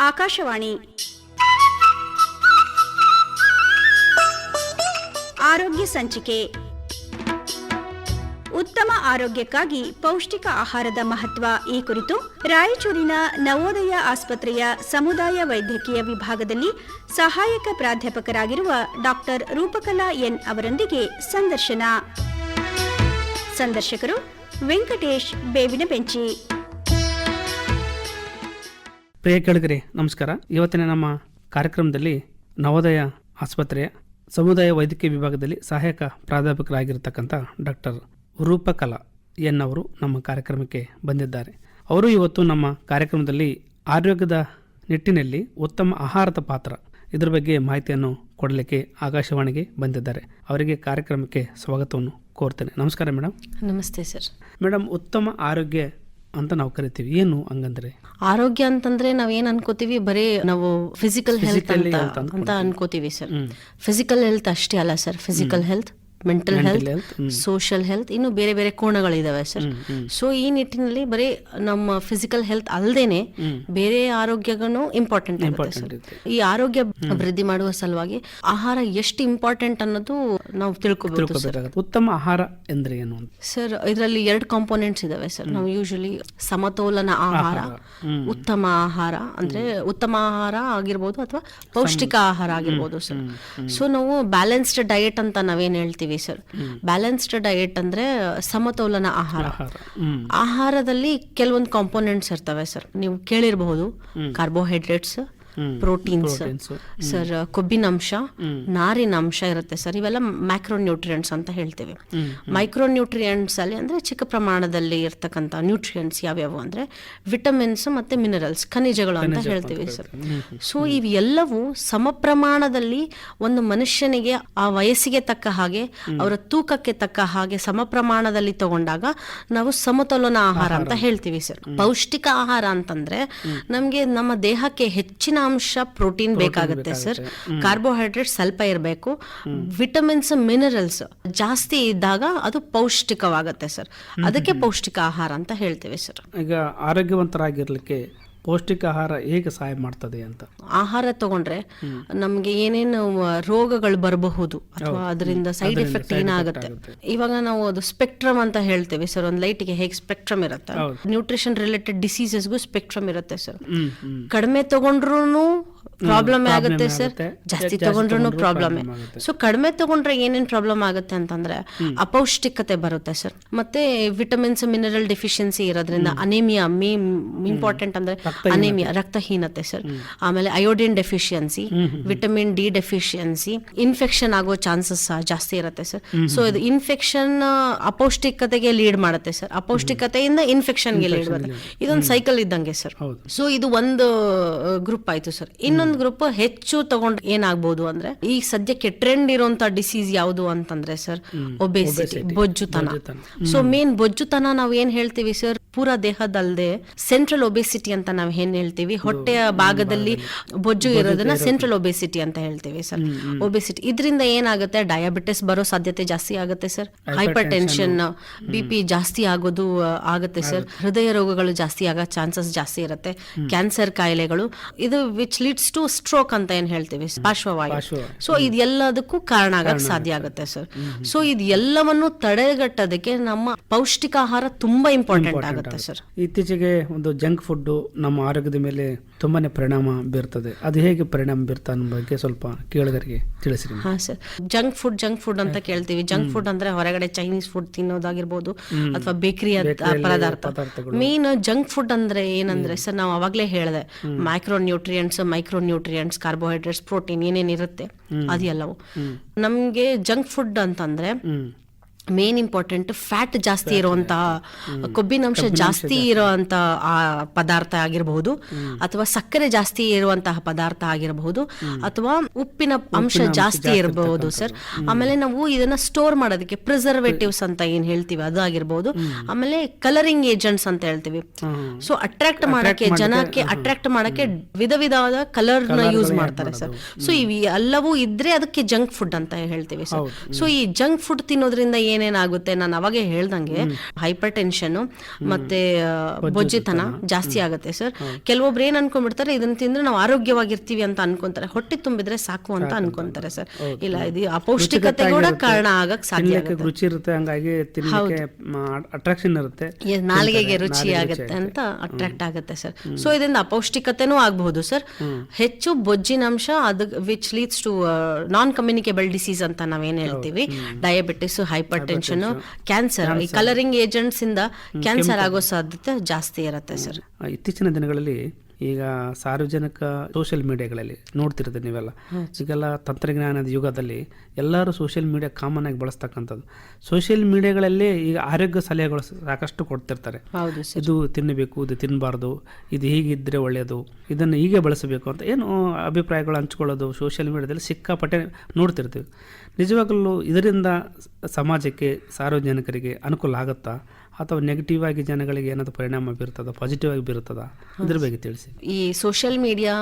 ಆಕಾಶವಾಣಿ. ಆರೋಗ್ಯ ಸಂಚಿಕೆ. ಉತ್ತಮ ಆರೋಗ್ಯಕ್ಕಾಗಿ ಪೌಷ್ಟಿಕ ಆಹಾರದ ಮಹತ್ವ ಈ ಕುರಿತು ರಾಯಚೂರಿನ ನವೋದಯ ಆಸ್ಪತ್ರೆಯ ಸಮುದಾಯ ವೈದ್ಯಕೀಯ ವಿಭಾಗದಲ್ಲಿ ಸಹಾಯಕ ಪ್ರಾಧ್ಯಾಪಕರಾಗಿರುವ ಡಾಕ್ಟರ್ ರೂಪಕಲಾ ಎನ್ ಅವರೊಂದಿಗೆ ಸಂದರ್ಶನ. ಸಂದರ್ಶಕರು ವೆಂಕಟೇಶ್ ಬೇವಿನ ಬೆಂಚಿ. ಪ್ರಿಯ ಕೇಳಿಗರಿ ನಮಸ್ಕಾರ. ಇವತ್ತಿನ ನಮ್ಮ ಕಾರ್ಯಕ್ರಮದಲ್ಲಿ ನವೋದಯ ಆಸ್ಪತ್ರೆಯ ಸಮುದಾಯ ವೈದ್ಯಕೀಯ ವಿಭಾಗದಲ್ಲಿ ಸಹಾಯಕ ಪ್ರಾಧ್ಯಾಪಕರಾಗಿರ್ತಕ್ಕಂಥ ಡಾಕ್ಟರ್ ರೂಪಕಲಾ ಎನ್ ಅವರು ನಮ್ಮ ಕಾರ್ಯಕ್ರಮಕ್ಕೆ ಬಂದಿದ್ದಾರೆ. ಅವರು ಇವತ್ತು ನಮ್ಮ ಕಾರ್ಯಕ್ರಮದಲ್ಲಿ ಆರೋಗ್ಯದ ನಿಟ್ಟಿನಲ್ಲಿ ಉತ್ತಮ ಆಹಾರದ ಪಾತ್ರ ಇದರ ಬಗ್ಗೆ ಮಾಹಿತಿಯನ್ನು ಕೊಡಲಿಕ್ಕೆ ಆಕಾಶವಾಣಿಗೆ ಬಂದಿದ್ದಾರೆ. ಅವರಿಗೆ ಕಾರ್ಯಕ್ರಮಕ್ಕೆ ಸ್ವಾಗತವನ್ನು ಕೋರ್ತೇನೆ. ನಮಸ್ಕಾರ ಮೇಡಮ್ ನಮಸ್ತೆ ಸರ್. ಮೇಡಮ್ ಉತ್ತಮ ಆರೋಗ್ಯ ಅಂತ ನಾವು ಕರಿತೀವಿ. ಏನು ಹಂಗಂದ್ರೆ? ಆರೋಗ್ಯ ಅಂತಂದ್ರೆ ನಾವ್ ಏನ್ ಅನ್ಕೋತೀವಿ? ಬರೀ ನಾವು ಫಿಸಿಕಲ್ ಹೆಲ್ತ್ ಅಂತ ಅಂತ ಅನ್ಕೋತೀವಿ. ಸರ್ ಫಿಸಿಕಲ್ ಹೆಲ್ತ್ ಅಷ್ಟೇ ಅಲ್ಲ sir physical health mental health social health ಇನ್ನು ಬೇರೆ ಬೇರೆ ಕೋಣಗಳಿದಾವೆ ಸರ್ ಸೊ ಈ ನಿಟ್ಟಿನಲ್ಲಿ ಬರೀ ನಮ್ಮ ಫಿಸಿಕಲ್ ಹೆಲ್ತ್ ಅಲ್ಲದೇನೆ ಬೇರೆ ಆರೋಗ್ಯಗೂ ಇಂಪಾರ್ಟೆಂಟ್ ಈ ಆರೋಗ್ಯ ಅಭಿವೃದ್ಧಿ ಮಾಡುವ ಸಲುವಾಗಿ ಆಹಾರ ಎಷ್ಟು ಇಂಪಾರ್ಟೆಂಟ್ ಅನ್ನೋದು ನಾವು ತಿಳ್ಕೊಬೇಕು ಉತ್ತಮ ಆಹಾರ ಎಂದ್ರೆ ಏನು ಸರ್ ಇದರಲ್ಲಿ ಎರಡು ಕಾಂಪೋನೆಂಟ್ಸ್ ಇದಾವೆ ಸರ್. ನಾವು ಯೂಶಲಿ ಸಮತೋಲನ ಆಹಾರ ಉತ್ತಮ ಆಹಾರ ಅಂದ್ರೆ ಉತ್ತಮ ಆಹಾರ ಆಗಿರ್ಬೋದು ಅಥವಾ ಪೌಷ್ಟಿಕ ಆಹಾರ ಆಗಿರ್ಬೋದು ಸರ್. ಸೊ ನಾವು ಬ್ಯಾಲೆನ್ಸ್ಡ್ ಡಯಟ್ ಅಂತ ನಾವೇನ್ ಹೇಳ್ತೀವಿ? ಸರ್ ಬ್ಯಾಲೆನ್ಸ್ಡ್ ಡಯಟ್ ಅಂದ್ರೆ ಸಮತೋಲನ ಆಹಾರ. ಆಹಾರದಲ್ಲಿ ಕೆಲವೊಂದು ಕಾಂಪೋನೆಂಟ್ಸ್ ಇರ್ತವೆ ಸರ್. ನೀವು ಕೇಳಿರಬಹುದು ಕಾರ್ಬೋಹೈಡ್ರೇಟ್ಸ್ ಪ್ರೋಟೀನ್ಸ್. ಸರ್ ಕೊಬ್ಬಿನಂಶ ನಾರಿನಾಂಶ ಇರುತ್ತೆ ಸರ್. ಇವೆಲ್ಲ ಮ್ಯಾಕ್ರೋ ನ್ಯೂಟ್ರಿಯೆಂಟ್ಸ್ ಅಂತ ಹೇಳ್ತೇವೆ. ಮೈಕ್ರೋ ನ್ಯೂಟ್ರಿಯೆಂಟ್ಸ್ ಅಲ್ಲಿ ಅಂದ್ರೆ ಚಿಕ್ಕ ಪ್ರಮಾಣದಲ್ಲಿ ಇರ್ತಕ್ಕಂಥ ನ್ಯೂಟ್ರಿಯೆಂಟ್ಸ್ ಯಾವ್ಯಾವು ಅಂದ್ರೆ ವಿಟಮಿನ್ಸ್ ಮತ್ತೆ ಮಿನರಲ್ಸ್ ಖನಿಜಗಳು ಅಂತ ಹೇಳ್ತೀವಿ ಸರ್. ಸೊ ಇವೆಲ್ಲವೂ ಸಮ ಪ್ರಮಾಣದಲ್ಲಿ ಒಂದು ಮನುಷ್ಯನಿಗೆ ಆ ವಯಸ್ಸಿಗೆ ತಕ್ಕ ಹಾಗೆ ಅವರ ತೂಕಕ್ಕೆ ತಕ್ಕ ಹಾಗೆ ಸಮ ಪ್ರಮಾಣದಲ್ಲಿ ತಗೊಂಡಾಗ ನಾವು ಸಮತೋಲನ ಆಹಾರ ಅಂತ ಹೇಳ್ತೀವಿ ಸರ್. ಪೌಷ್ಟಿಕ ಆಹಾರ ಅಂತಂದ್ರೆ ನಮ್ಗೆ ನಮ್ಮ ದೇಹಕ್ಕೆ ಹೆಚ್ಚಿನ ಅಂಶ ಪ್ರೋಟೀನ್ ಬೇಕಾಗುತ್ತೆ ಸರ್ ಕಾರ್ಬೋಹೈಡ್ರೇಟ್ ಸ್ವಲ್ಪ ಇರಬೇಕು. ವಿಟಮಿನ್ಸ್ ಮಿನರಲ್ಸ್ ಜಾಸ್ತಿ ಇದ್ದಾಗ ಅದು ಪೌಷ್ಟಿಕವಾಗುತ್ತೆ ಸರ್ ಅದಕ್ಕೆ ಪೌಷ್ಟಿಕ ಆಹಾರ ಅಂತ ಹೇಳ್ತೇವೆ ಸರ್ ಈಗ ಆರೋಗ್ಯವಂತರಾಗಿರ್ಲಿಕ್ಕೆ ಪೌಷ್ಟಿಕ ಆಹಾರ ಹೇಗೆ ಸಹಾಯ ಮಾಡ್ತದೆ ಅಂತ? ಆಹಾರ ತಗೊಂಡ್ರೆ ನಮ್ಗೆ ಏನೇನು ರೋಗಗಳು ಬರಬಹುದು ಅಥವಾ ಅದರಿಂದ ಸೈಡ್ ಎಫೆಕ್ಟ್ ಏನಾಗುತ್ತೆ? ಇವಾಗ ನಾವು ಅದು ಸ್ಪೆಕ್ಟ್ರಮ್ ಅಂತ ಹೇಳ್ತೇವೆ ಸರ್ ಒಂದು ಲೈಟ್ಗೆ ಹೇಗೆ ಸ್ಪೆಕ್ಟ್ರಮ್ ಇರುತ್ತೆ? ನ್ಯೂಟ್ರಿಷನ್ ರಿಲೇಟೆಡ್ ಡಿಸೀಸಸ್ಗೂ ಸ್ಪೆಕ್ಟ್ರಮ್ ಇರುತ್ತೆ ಸರ್. ಕಡಿಮೆ ತಗೊಂಡ್ರು ಪ್ರಾಬ್ಲಮ್ ಆಗುತ್ತೆ ಸರ್. ಜಾಸ್ತಿ ತಗೊಂಡ್ರು ಪ್ರಾಬ್ಲಮ್ ಸೊ ಕಡಿಮೆ ತಗೊಂಡ್ರೆ ಏನೇನು ಪ್ರಾಬ್ಲಮ್ ಆಗುತ್ತೆ ಅಂತಂದ್ರೆ ಅಪೌಷ್ಟಿಕತೆ ಬರುತ್ತೆ ಸರ್. ಮತ್ತೆ ವಿಟಮಿನ್ಸ್ ಮಿನರಲ್ ಡೆಫಿಷಿಯನ್ಸಿ ಇರೋದ್ರಿಂದ ಅನೇಮಿಯಾ ಮೇ ಇಂಪಾರ್ಟೆಂಟ್ ಅಂದ್ರೆ ಅನೇಮಿಯಾ ರಕ್ತಹೀನತೆ ಸರ್. ಆಮೇಲೆ iodine deficiency vitamin D deficiency infection ಆಗೋ ಚಾನ್ಸಸ್ ಜಾಸ್ತಿ ಇರುತ್ತೆ ಸರ್. ಸೊ ಇದು ಇನ್ಫೆಕ್ಷನ್ ಅಪೌಷ್ಟಿಕತೆಗೆ ಲೀಡ್ ಮಾಡುತ್ತೆ ಸರ್. ಅಪೌಷ್ಟಿಕತೆಯಿಂದ ಇನ್ಫೆಕ್ಷನ್ಗೆ ಲೀಡ್ ಮಾಡುತ್ತೆ ಇದೊಂದು ಸೈಕಲ್ ಇದ್ದಂಗೆ ಸರ್. ಸೊ ಇದು ಒಂದು ಗ್ರೂಪ್ ಆಯ್ತು ಸರ್. ಇನ್ನೊಂದು ಗ್ರೂಪ್ ಹೆಚ್ಚು ತಗೊಂಡ್ ಏನಾಗ್ಬೋದು ಅಂದ್ರೆ ಈ ಸದ್ಯಕ್ಕೆ ಟ್ರೆಂಡ್ ಇರುವಂತ ಡಿಸೀಸ್ ಯಾವುದು ಅಂತಂದ್ರೆ ಸರ್ ಒಬೆಸಿಟಿ ಬೊಜ್ಜುತನ. ಸೊ ಮೇನ್ ಬೊಜ್ಜುತನ ನಾವು ಏನ್ ಹೇಳ್ತೀವಿ ಸರ್ ಪೂರಾ ದೇಹದಲ್ಲದೆ ಸೆಂಟ್ರಲ್ ಒಬೆಸಿಟಿ ಅಂತ ನಾವು ಏನ್ ಹೇಳ್ತೀವಿ? ಹೊಟ್ಟೆಯ ಭಾಗದಲ್ಲಿ ಬೊಜ್ಜು ಇರೋದನ್ನ ಸೆಂಟ್ರಲ್ ಒಬೆಸಿಟಿ ಅಂತ ಹೇಳ್ತೀವಿ ಸರ್. ಒಬೆಸಿಟಿ ಇದರಿಂದ ಏನಾಗುತ್ತೆ? ಡಯಾಬಿಟಿಸ್ ಬರೋ ಸಾಧ್ಯತೆ ಜಾಸ್ತಿ ಆಗುತ್ತೆ sir. Hypertension B P ಜಾಸ್ತಿ ಆಗೋದು ಆಗುತ್ತೆ ಸರ್. ಹೃದಯ ರೋಗಗಳು ಜಾಸ್ತಿ ಆಗೋ ಚಾನ್ಸಸ್ ಜಾಸ್ತಿ ಇರುತ್ತೆ. ಕ್ಯಾನ್ಸರ್ ಕಾಯಿಲೆಗಳು. ಇದು ವಿಚ್ ಲೀಡ್ಸ್ ಟು ಸ್ಟ್ರೋಕ್ ಅಂತ ಏನ್ ಹೇಳ್ತೀವಿ? ಪಾರ್ಶ್ವವಾಯು. ಪಾರ್ಶ್ವವಾಯು. ಸೊ ಇದೆಲ್ಲದಕ್ಕೂ ಕಾರಣ ಆಗಕ್ಕೆ ಸಾಧ್ಯ ಆಗುತ್ತೆ ಸರ್. ಸೊ ಇದೆಲ್ಲವನ್ನು ತಡೆಗಟ್ಟೋದಕ್ಕೆ ನಮ್ಮ ಪೌಷ್ಟಿಕ ಆಹಾರ ತುಂಬಾ ಇಂಪಾರ್ಟೆಂಟ್ ಆಗುತ್ತೆ ಸರ್. ಇತ್ತೀಚೆಗೆ ಒಂದು ಜಂಕ್ ಫುಡ್ ನಮ್ಮ ಆರೋಗ್ಯದ ಮೇಲೆ ತುಂಬಾನೇ ಪರಿಣಾಮ ಬೀರ್ತದೆ. ಅದು ಹೇಗೆ ಪರಿಣಾಮ ಬೀರ್ತಾ ಅನ್ನೋ ಬಗ್ಗೆ ಸ್ವಲ್ಪ ಕೇಳಿದರಿಗೆ ತಿಳಿಸಿರಿ. ಹಾ sir. Junk food junk food ಅಂತ ಕೇಳ್ತೀವಿ. ಜಂಕ್ ಫುಡ್ ಅಂದ್ರೆ ಹೊರಗಡೆ ಚೈನೀಸ್ ಫುಡ್ ತಿನ್ನೋದಾಗಿರ್ಬೋದು ಅಥವಾ ಬೇಕರಿ ಪದಾರ್ಥ. ಮೇನ್ ಜಂಕ್ ಫುಡ್ ಅಂದ್ರೆ ಏನಂದ್ರೆ ಸರ್ ನಾವು ಅವಾಗಲೇ ಹೇಳಿದೆ micronutrients micronutrients carbohydrates protein ಏನೇನಿರುತ್ತೆ ಅದೆಲ್ಲವೂ ನಮ್ಗೆ ಜಂಕ್ ಫುಡ್ ಅಂತಂದ್ರೆ ಮೇನ್ ಇಂಪಾರ್ಟೆಂಟ್ ಫ್ಯಾಟ್ ಜಾಸ್ತಿ ಇರುವಂತಹ ಕೊಬ್ಬಿನಂಶ ಜಾಸ್ತಿ ಇರುವಂತಹ ಆ ಪದಾರ್ಥ ಆಗಿರಬಹುದು. ಅಥವಾ ಸಕ್ಕರೆ ಜಾಸ್ತಿ ಇರುವಂತಹ ಪದಾರ್ಥ ಆಗಿರಬಹುದು. ಅಥವಾ ಉಪ್ಪಿನ ಅಂಶ ಜಾಸ್ತಿ ಇರಬಹುದು ಸರ್. ಆಮೇಲೆ ನಾವು ಇದನ್ನ ಸ್ಟೋರ್ ಮಾಡೋದಕ್ಕೆ ಪ್ರಿಸರ್ವೇಟಿವ್ಸ್ ಅಂತ ಏನ್ ಹೇಳ್ತೀವಿ ಅದು ಆಗಿರಬಹುದು ಆಮೇಲೆ ಕಲರಿಂಗ್ ಏಜೆಂಟ್ಸ್ ಅಂತ ಹೇಳ್ತೀವಿ. ಸೊ ಅಟ್ರಾಕ್ಟ್ ಮಾಡಕ್ಕೆ ಜನಕ್ಕೆ ಅಟ್ರಾಕ್ಟ್ ಮಾಡಕ್ಕೆ ವಿಧ ವಿಧವಾದ ಕಲರ್ನ ಯೂಸ್ ಮಾಡ್ತಾರೆ ಸರ್. ಸೊ ಇವು ಎಲ್ಲವೂ ಇದ್ರೆ ಅದಕ್ಕೆ ಜಂಕ್ ಫುಡ್ ಅಂತ ಹೇಳ್ತೀವಿ ಸರ್. ಸೊ ಈ ಜಂಕ್ ಫುಡ್ ತಿನ್ನೋದ್ರಿಂದ ಏನೇನಾಗುತ್ತೆ ನಾನು ಅವಾಗೆ ಹೇಳ್ದಂಗೆ ಹೈಪರ್ ಟೆನ್ಷನ್ ಮತ್ತೆ ಬೊಜ್ಜಿತನ ಜಾಸ್ತಿ ಆಗುತ್ತೆ ಸರ್. ಕೆಲವೊಬ್ರು ಏನ್ ಅನ್ಕೊಂಡ್ಬಿಡ್ತಾರೆ ಇದನ್ನ ತಿಂದ್ರೆ ನಾವು ಆರೋಗ್ಯವಾಗಿರ್ತೀವಿ ಅಂತ ಅನ್ಕೊಂತಾರೆ. ಹೊಟ್ಟೆ ತುಂಬಿದ್ರೆ ಸಾಕು ಅಂತ ಅನ್ಕೊಂತಾರೆ ಸರ್. ಇಲ್ಲ ಇದು ಅಪೌಷ್ಟಿಕತೆ ಕೂಡ ಕಾರಣ ಆಗಕ್ ಸಾಧ್ಯ ರುಚಿ ಇರುತ್ತೆ ಹಂಗಾಗಿ ಅಟ್ರಾಕ್ಷನ್ ಇರುತ್ತೆ. ನಾಲಿಗೆಗೆ ರುಚಿ ಆಗುತ್ತೆ ಅಂತ ಅಟ್ರಾಕ್ಟ್ ಆಗುತ್ತೆ ಸರ್. ಸೊ ಇದರಿಂದ ಅಪೌಷ್ಟಿಕತೆನೂ ಆಗಬಹುದು ಸರ್. ಹೆಚ್ಚು ಬೊಜ್ಜಿನಂಶ ಅದು which leads to non communicable disease ಅಂತ ನಾವೇನ್ ಹೇಳ್ತೀವಿ. ಡಯಾಬಿಟಿಸ್ ಹೈಪರ್ ಟೆನ್ಷನ್ ಕ್ಯಾನ್ಸರ್ ಈ ಕಲರಿಂಗ್ ಏಜೆಂಟ್ಸ್ ಇಂದ ಕ್ಯಾನ್ಸರ್ ಆಗೋ ಸಾಧ್ಯತೆ ಜಾಸ್ತಿ ಇರುತ್ತೆ ಸರ್ ಇತ್ತೀಚಿನ ದಿನಗಳಲ್ಲಿ ಈಗ ಸಾರ್ವಜನಿಕ ಸೋಷಿಯಲ್ ಮೀಡಿಯಾಗಳಲ್ಲಿ ನೋಡ್ತಿರ್ತೀವಿ ನೀವೆಲ್ಲ. ಈಗೆಲ್ಲ ತಂತ್ರಜ್ಞಾನದ ಯುಗದಲ್ಲಿ ಎಲ್ಲರೂ ಸೋಷಿಯಲ್ ಮೀಡಿಯಾ ಕಾಮನ್ ಆಗಿ ಬಳಸ್ತಕ್ಕಂಥದ್ದು. ಸೋಷಿಯಲ್ ಮೀಡಿಯಾಗಳಲ್ಲಿ ಈಗ ಆರೋಗ್ಯ ಸಲಹೆಗಳು ಸಾಕಷ್ಟು ಕೊಡ್ತಿರ್ತಾರೆ. ಇದು ತಿನ್ನಬೇಕು ಇದು ತಿನ್ನಬಾರ್ದು ಇದು ಹೀಗಿದ್ದರೆ ಒಳ್ಳೆಯದು ಇದನ್ನು ಹೀಗೆ ಬಳಸಬೇಕು ಅಂತ ಏನು ಅಭಿಪ್ರಾಯಗಳು ಹಂಚ್ಕೊಳ್ಳೋದು ಸೋಷಿಯಲ್ ಮೀಡಿಯಾದಲ್ಲಿ ಸಿಕ್ಕಾಪಟ್ಟೆ ನೋಡ್ತಿರ್ತೀವಿ. ನಿಜವಾಗಲೂ ಇದರಿಂದ ಸಮಾಜಕ್ಕೆ ಸಾರ್ವಜನಿಕರಿಗೆ ಅನುಕೂಲ ಆಗುತ್ತಾ? ಅಥವಾ ನೆಗೆಟಿವ್ ಆಗಿ ಜನಗಳಿಗೆ ಏನಾದರೂ ಪರಿಣಾಮ ಬೀರ್ತದ? ಪಾಸಿಟಿವ್ ಆಗಿ ಬೀರ್ತದ? ಅದ್ರ ಬಗ್ಗೆ ತಿಳಿಸಿ. ಈ ಸೋಷಿಯಲ್ ಮೀಡಿಯಾ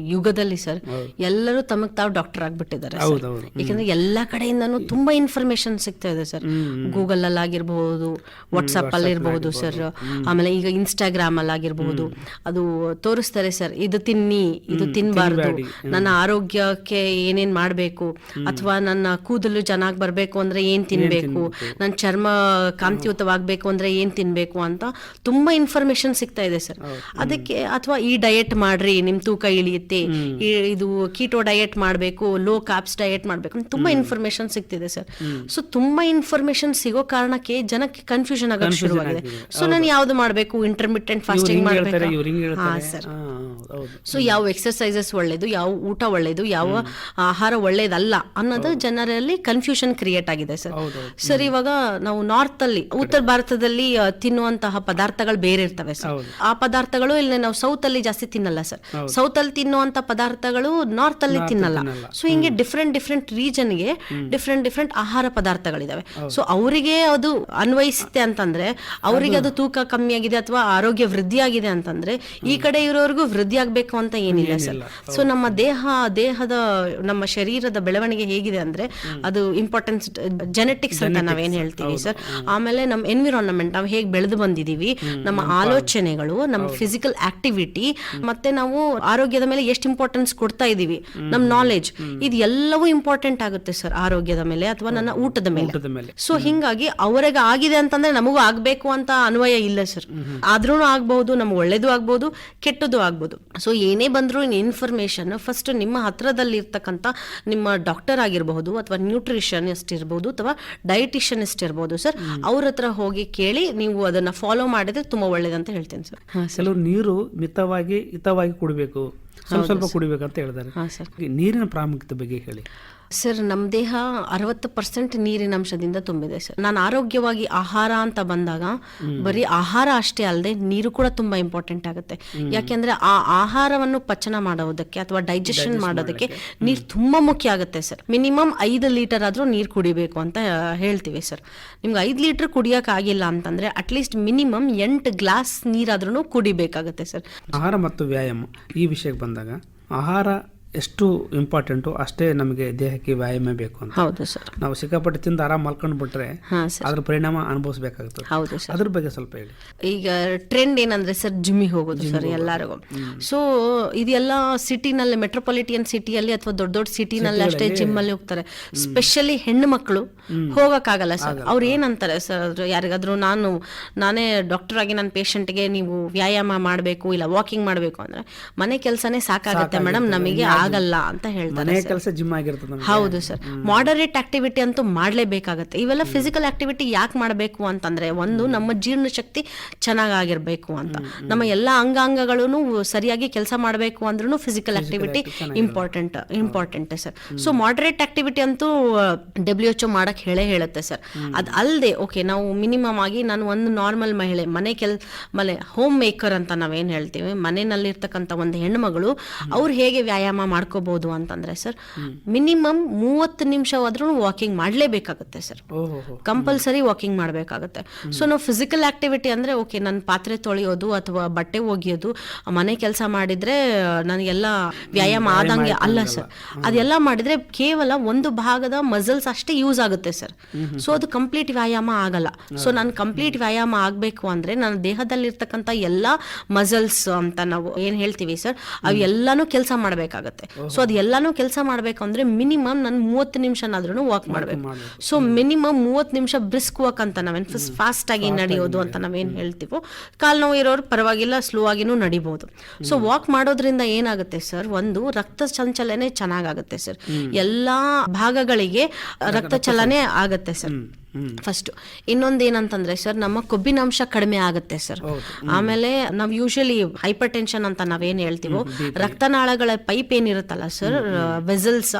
ಯುಗದಲ್ಲಿ ಸರ್ ಎಲ್ಲರೂ ತಮಗ್ ತಾವು ಡಾಕ್ಟರ್ ಆಗ್ಬಿಟ್ಟಿದ್ದಾರೆ ಯಾಕಂದ್ರೆ ಎಲ್ಲಾ ಕಡೆಯಿಂದನು ತುಂಬಾ ಇನ್ಫಾರ್ಮೇಶನ್ ಸಿಗ್ತಾ ಇದೆ ಸರ್ ಗೂಗಲ್ ಅಲ್ಲಿ ಆಗಿರಬಹುದು ವಾಟ್ಸ್ಆಪ್ ಅಲ್ಲಿ ಇರಬಹುದು ಸರ್ ಆಮೇಲೆ ಈಗ ಇನ್ಸ್ಟಾಗ್ರಾಮ್ ಅಲ್ಲಿ ಆಗಿರಬಹುದು ಅದು ತೋರಿಸ್ತಾರೆ ಸರ್ ಇದು ತಿನ್ನಿ ಇದು ತಿನ್ಬಾರ್ದು. ನನ್ನ ಆರೋಗ್ಯಕ್ಕೆ ಏನೇನ್ ಮಾಡಬೇಕು? ಅಥವಾ ನನ್ನ ಕೂದಲು ಚೆನ್ನಾಗಿ ಬರ್ಬೇಕು ಅಂದ್ರೆ ಏನ್ ತಿನ್ಬೇಕು? ನನ್ನ ಚರ್ಮ ಕಾಂತಿಯುತವಾಗ್ಬೇಕು ಅಂದ್ರೆ ಏನ್ ತಿನ್ಬೇಕು ಅಂತ ತುಂಬಾ ಇನ್ಫಾರ್ಮೇಶನ್ ಸಿಗ್ತಾ ಇದೆ ಸರ್. ಅದಕ್ಕೆ ಅಥವಾ ಈ ಡಯೆಟ್ ಮಾಡ್ರಿ ನಿಮ್ ತೂಕ ಇಳಿಯುತ್ತೆ ಇದು ಕೀಟೋ ಡಯೆಟ್ ಮಾಡಬೇಕು ಲೋ ಕಾಪ್ಸ್ ಡಯೆಟ್ ಮಾಡಬೇಕು ತುಂಬಾ ಇನ್ಫಾರ್ಮೇಶನ್ ಸಿಗ್ತಿದೆ ಸರ್. ಸೊ ತುಂಬಾ ಇನ್ಫಾರ್ಮೇಶನ್ ಸಿಗೋ ಕಾರಣಕ್ಕೆ ಜನಕ್ಕೆ ಕನ್ಫ್ಯೂಷನ್ ಆಗೋಕೆ ಶುರುವಾಗಿದೆ. ಸೊ ನಾನು ಯಾವ್ದು ಮಾಡಬೇಕು? ಇಂಟರ್ಮಿಟೆಂಟ್ ಫಾಸ್ಟಿಂಗ್ ಮಾಡಬೇಕು? ಹಾ ಸರ್. ಸೊ ಯಾವ ಎಕ್ಸರ್ಸೈಸಸ್ ಒಳ್ಳೇದು ಯಾವ ಊಟ ಒಳ್ಳೇದು ಯಾವ ಆಹಾರ ಒಳ್ಳೇದಲ್ಲ ಅನ್ನೋದು ಜನರಲ್ಲಿ ಕನ್ಫ್ಯೂಷನ್ ಕ್ರಿಯೇಟ್ ಆಗಿದೆ ಸರ್. ಸರ್ ಇವಾಗ ನಾವು ನಾರ್ತ್ ಅಲ್ಲಿ ಉತ್ತರ ಭಾರತದಲ್ಲಿ ತಿನ್ನುವಂತಹ ಪದಾರ್ಥಗಳು ಬೇರೆ ಇರ್ತವೆ ಸರ್. ಆ ಪದಾರ್ಥಗಳು ಇಲ್ಲಿ ನಾವು ಸೌತ್ ಅಲ್ಲಿ ಜಾಸ್ತಿ ತಿನ್ನಲ್ಲ ಸರ್. ಸೌತ್ ಅಲ್ಲಿ ತಿನ್ನುವಂತ ಪದಾರ್ಥಗಳು ನಾರ್ತ್ ಅಲ್ಲಿ ತಿನ್ನಲ್ಲ. ಸೊ ಹಿಂಗೆ ಡಿಫ್ರೆಂಟ್ ಡಿಫ್ರೆಂಟ್ ರೀಜನ್ಗೆ ಡಿಫ್ರೆಂಟ್ ಡಿಫ್ರೆಂಟ್ ಆಹಾರ ಪದಾರ್ಥಗಳಿದಾವೆ. ಸೊ ಅವರಿಗೆ ಅದು ಅನ್ವಯಿಸುತ್ತೆ ಅಂತಂದ್ರೆ ಅವರಿಗೆ ಅದು ತೂಕ ಕಮ್ಮಿ ಆಗಿದೆ ಅಥವಾ ಆರೋಗ್ಯ ವೃದ್ಧಿ ಆಗಿದೆ ಅಂತಂದ್ರೆ ಈ ಕಡೆ ಇರೋರಿಗೂ ವೃದ್ಧಿ ಆಗ್ಬೇಕು ಅಂತ ಏನಿಲ್ಲ ಸರ್. ಸೊ ನಮ್ಮ ದೇಹ ದೇಹದ ನಮ್ಮ ಶರೀರದ ಬೆಳವಣಿಗೆ ಹೇಗಿದೆ ಅಂದ್ರೆ ಅದು ಇಂಪಾರ್ಟೆನ್ಸ್ ಜೆನೆಟಿಕ್ಸ್ ಅಂತ ನಾವೇನ್ ಹೇಳ್ತೀವಿ ಸರ್. ಆಮೇಲೆ ನಮ್ಮ ಎನ್ವಿರಾನ್ಮೆಂಟ್ ನಾವು ಹೇಗೆ ಬೆಳೆದು ಬಂದಿದೀವಿ ನಮ್ಮ ಆಲೋಚನೆಗಳು ನಮ್ಮ ಫಿಸಿಕಲ್ ಆಕ್ಟಿವಿಟಿ ಮತ್ತೆ ನಾವು ಆರೋಗ್ಯದ ಮೇಲೆ ಎಷ್ಟು ಇಂಪಾರ್ಟೆನ್ಸ್ ಕೊಡ್ತಾ ಇದೀವಿ ನಮ್ಮ ನಾಲೆಜ್ ಇದೆಲ್ಲವೂ ಎಲ್ಲವೂ ಇಂಪಾರ್ಟೆಂಟ್ ಆಗುತ್ತೆ ಸರ್ ಆರೋಗ್ಯದ ಮೇಲೆ ಅಥವಾ ನನ್ನ ಊಟದ ಮೇಲೆ. ಸೊ ಹಿಂಗಾಗಿ ಅವರಿಗೆ ಆಗಿದೆ ಅಂತಂದ್ರೆ ನಮಗೂ ಆಗ್ಬೇಕು ಅಂತ ಅನ್ವಯ ಇಲ್ಲ ಸರ್ ಆದ್ರೂ ಆಗ್ಬಹುದು ನಮ್ಗೆ ಒಳ್ಳೇದು ಆಗ್ಬಹುದು ಕೆಟ್ಟದ್ದು ಆಗ್ಬಹುದು ಸೊ ಏನೇ ಬಂದ್ರು ಇನ್ಫಾರ್ಮೇಶನ್ ಫಸ್ಟ್ ನಿಮ್ಮ ಹತ್ರದಲ್ಲಿ ಇರ್ತಕ್ಕಂಥ ನಿಮ್ಮ ಡಾಕ್ಟರ್ ಆಗಿರಬಹುದು ಅಥವಾ ನ್ಯೂಟ್ರಿಷನಿಸ್ಟ್ ಇರಬಹುದು ಅಥವಾ ಡಯಟಿಷನಿಸ್ಟ್ ಇರಬಹುದು ಸರ್ ಅವ್ರ ಹತ್ರ ಹೋಗಿ ಕೇಳಿ ನೀವು ಅದನ್ನ ಫಾಲೋ ಮಾಡಿದ್ರೆ ತುಂಬಾ ಒಳ್ಳೇದಂತ ಹೇಳ್ತೇನೆ ಸರ್ ಕೆಲವರು ನೀರು ಮಿತವಾಗಿ ಹಿತವಾಗಿ ಕುಡಿಬೇಕು. ಸ್ವಲ್ಪ ಸ್ವಲ್ಪ ಕುಡಿಬೇಕು ಅಂತ ಹೇಳ್ತಾರೆ. ಹಾ ಸರ್ ಈ ನೀರಿನ ಪ್ರಾಮುಖ್ಯತೆ ಬಗ್ಗೆ ಹೇಳಿ. ಸರ್ ನಮ್ಮ ದೇಹ ಅರವತ್ತು ಪರ್ಸೆಂಟ್ ನೀರಿನ ಅಂಶದಿಂದ ತುಂಬಿದೆ ಸರ್. ನಾನು ಆರೋಗ್ಯವಾಗಿ ಆಹಾರ ಅಂತ ಬಂದಾಗ ಬರೀ ಆಹಾರ ಅಷ್ಟೇ ಅಲ್ಲದೆ ನೀರು ಕೂಡ ತುಂಬಾ ಇಂಪಾರ್ಟೆಂಟ್ ಆಗುತ್ತೆ. ಯಾಕೆಂದ್ರೆ ಆ ಆಹಾರವನ್ನು ಪಚನ ಮಾಡೋದಕ್ಕೆ ಅಥವಾ ಡೈಜೆಷನ್ ಮಾಡೋದಕ್ಕೆ ನೀರು ತುಂಬಾ ಮುಖ್ಯ ಆಗುತ್ತೆ ಸರ್. ಮಿನಿಮಮ್ ಐದು ಲೀಟರ್ ಆದ್ರೂ ನೀರು ಕುಡಿಬೇಕು ಅಂತ ಹೇಳ್ತೀವಿ ಸರ್. ನಿಮ್ಗೆ ಐದು ಲೀಟರ್ ಕುಡಿಯಕ್ ಆಗಿಲ್ಲ ಅಂತಂದ್ರೆ ಅಟ್ಲೀಸ್ಟ್ ಮಿನಿಮಮ್ ಎಂಟು ಗ್ಲಾಸ್ ನೀರಾದ್ರೂ ಕುಡಿಬೇಕಾಗುತ್ತೆ ಸರ್. ಆಹಾರ ಮತ್ತು ವ್ಯಾಯಾಮ ಈ ವಿಷಯಕ್ಕೆ ಬಂದಾಗ ಆಹಾರ ಎಷ್ಟು ಇಂಪಾರ್ಟೆಂಟು ಅಷ್ಟೇ ನಮಗೆ ದೇಹಕ್ಕೆ ವ್ಯಾಯಾಮ ಬೇಕು ಅಂತ. ಹೌದು ಸರ್. ನಾವು ಸಿಕ್ಕಾಪಟ್ಟೆ ತಿಂದು ಆರಾಮ್ ಮಲ್ಕೊಂಡು ಬಿಟ್ರೆ ಅದ್ರ ಪರಿಣಾಮ ಅನುಭವಿಸಬೇಕಾಗುತ್ತೆ ಹೌದು ಸರ್. ಅದ್ರ ಬಗ್ಗೆ ಸ್ವಲ್ಪ ಹೇಳಿ. ಈಗ ಟ್ರೆಂಡ್ ಏನಂದ್ರೆ ಸರ್ ಜಿಮ್ಮಿಗೆ ಹೋಗೋದು ಸರ್ ಎಲ್ಲರಿಗೂ. ಸೊ ಇದೆಲ್ಲ ಸಿಟಿನಲ್ಲಿ ಮೆಟ್ರೋಪಾಲಿಟಿಯನ್ ಸಿಟಿಯಲ್ಲಿ ಅಥವಾ ದೊಡ್ಡ ದೊಡ್ಡ ಸಿಟಿನಲ್ಲಿ ಅಷ್ಟೇ ಜಿಮ್ ಅಲ್ಲಿ ಹೋಗ್ತಾರೆ. ಸ್ಪೆಷಲಿ ಹೆಣ್ಣು ಮಕ್ಕಳು ಹೋಗಕ್ಕಾಗಲ್ಲ ಸರ್. ಅವ್ರು ಏನಂತಾರೆ ಸರ್ ಯಾರಿಗಾದ್ರೂ ನಾನು ನಾನೇ ಡಾಕ್ಟರ್ ಆಗಿ ನನ್ನ ಪೇಷಂಟ್ಗೆ ನೀವು ವ್ಯಾಯಾಮ ಮಾಡಬೇಕು ಇಲ್ಲ ವಾಕಿಂಗ್ ಮಾಡಬೇಕು ಅಂದ್ರೆ ಮನೆ ಕೆಲಸನೇ ಸಾಕಾಗುತ್ತೆ ಮೇಡಮ್ ನಮಗೆ ಆಗಲ್ಲ ಅಂತ ಹೇಳ್ತಾರೆ ಕೆಲಸ ಜಿಮ್ ಆಗಿರ್ತದೆ ಹೌದು ಸರ್ ಮಾಡರೇಟ್ ಆಕ್ಟಿವಿಟಿ ಅಂತೂ ಮಾಡಲೇಬೇಕಾಗತ್ತೆ. ಇವೆಲ್ಲ ಫಿಸಿಕಲ್ ಆಕ್ಟಿವಿಟಿ ಯಾಕೆ ಮಾಡಬೇಕು ಅಂತಂದ್ರೆ ಒಂದು ನಮ್ಮ ಜೀರ್ಣಶಕ್ತಿ ಚೆನ್ನಾಗಿರ್ಬೇಕು ಅಂತ. ನಮ್ಮ ಎಲ್ಲ ಅಂಗಾಂಗಗಳು ಸರಿಯಾಗಿ ಕೆಲಸ ಮಾಡಬೇಕು ಅಂದ್ರೂ physical activity important important sir so moderate activity ಅಂತೂ ಡಬ್ಲ್ಯೂ ಎಚ್ ಮಾಡಕ್ ಹೇಳೇ ಹೇಳುತ್ತೆ ಸರ್ ಅದ್ ಅಲ್ಲದೆ ಓಕೆ ನಾವು ಮಿನಿಮಮ್ ಆಗಿ ನಾನು ಒಂದು ನಾರ್ಮಲ್ ಮಹಿಳೆ ಮನೆ ಕೆಲ್ ಮನೆ ಹೋಮ್ ಮೇಕರ್ ಅಂತ ನಾವೇನ್ ಹೇಳ್ತೀವಿ ಮನೆಯಲ್ಲಿರ್ತಕ್ಕಂಥ ಒಂದು ಹೆಣ್ಮಗಳು ಅವ್ರು ಹೇಗೆ ವ್ಯಾಯಾಮ ಮಾಡ್ಕೋಬಹುದು ಅಂತಂದ್ರೆ ಸರ್ ಮಿನಿಮಮ್ ಮೂವತ್ತು ನಿಮಿಷವಾದ್ರೂ ವಾಕಿಂಗ್ ಮಾಡಲೇಬೇಕಾಗುತ್ತೆ ಸರ್. ಕಂಪಲ್ಸರಿ ವಾಕಿಂಗ್ ಮಾಡಬೇಕಾಗುತ್ತೆ. ಸೊ ನಾವು ಫಿಸಿಕಲ್ ಆಕ್ಟಿವಿಟಿ ಅಂದ್ರೆ ಓಕೆ ನನ್ನ ಪಾತ್ರೆ ತೊಳೆಯೋದು ಅಥವಾ ಬಟ್ಟೆ ಒಗೆಯೋದು ಮನೆ ಕೆಲಸ ಮಾಡಿದ್ರೆ ನನಗೆಲ್ಲ ವ್ಯಾಯಾಮ ಆದಂಗೆ ಅಲ್ಲ ಸರ್. ಅದೆಲ್ಲ ಮಾಡಿದ್ರೆ ಕೇವಲ ಒಂದು ಭಾಗದ ಮಸಲ್ಸ್ ಅಷ್ಟೇ ಯೂಸ್ ಆಗುತ್ತೆ ಸರ್. ಸೊ ಅದು ಕಂಪ್ಲೀಟ್ ವ್ಯಾಯಾಮ ಆಗಲ್ಲ. ಸೊ ನಾನು ಕಂಪ್ಲೀಟ್ ವ್ಯಾಯಾಮ ಆಗಬೇಕು ಅಂದ್ರೆ ನನ್ನ ದೇಹದಲ್ಲಿರ್ತಕ್ಕಂಥ ಎಲ್ಲ ಮಸಲ್ಸ್ ಅಂತ ನಾವು ಏನ್ ಹೇಳ್ತೀವಿ ಸರ್ ಅವೆಲ್ಲಾನು ಕೆಲಸ ಮಾಡಬೇಕಾಗತ್ತೆ. ಸೊ ಅದು ಎಲ್ಲಾನು ಕೆಲಸ ಮಾಡ್ಬೇಕು ಅಂದ್ರೆ ಮಿನಿಮಮ್ ನಾನು ಮೂವತ್ತು ನಿಮಿಷನಾದ್ರೂ ವಾಕ್ ಮಾಡಬೇಕು. ಸೊ ಮಿನಿಮಮ್ ಮೂವತ್ತು ನಿಮಿಷ ಬ್ರಿಸ್ಕ್ ವಾಕ್ ಅಂತ ನಾವೇನು ಫಾಸ್ಟ್ ಆಗಿ ನಡೆಯೋದು ಅಂತ ನಾವೇನು ಹೇಳ್ತೀವೋ ಕಾಲು ನೋವು ಇರೋರು ಪರವಾಗಿಲ್ಲ ಸ್ಲೋ ಆಗಿನೂ ನಡಿಬಹುದು ಸೊ ವಾಕ್ ಮಾಡೋದ್ರಿಂದ ಏನಾಗುತ್ತೆ ಸರ್ ಒಂದು ರಕ್ತ ಸಂಚಲನೆ ಚೆನ್ನಾಗಾಗುತ್ತೆ ಸರ್ ಎಲ್ಲಾ ಭಾಗಗಳಿಗೆ ರಕ್ತ ಚಲನೆ ಆಗತ್ತೆ ಸರ್ ಫಸ್ಟ್ ಇನ್ನೊಂದು ಏನಂತಂದ್ರೆ ಸರ್ ನಮ್ಮ ಕೊಬ್ಬಿನಾಂಶ ಕಡಿಮೆ ಆಗುತ್ತೆ ಸರ್ ಆಮೇಲೆ ನಾವು ಯೂಶಲಿ ಹೈಪರ್ ಟೆನ್ಷನ್ ಅಂತ ನಾವೇನ್ ಹೇಳ್ತೀವೋ ರಕ್ತನಾಳಗಳ ಪೈಪ್ ಏನಿರುತ್ತಲ್ಲ ಸರ್ ವೆಸಲ್ಸ್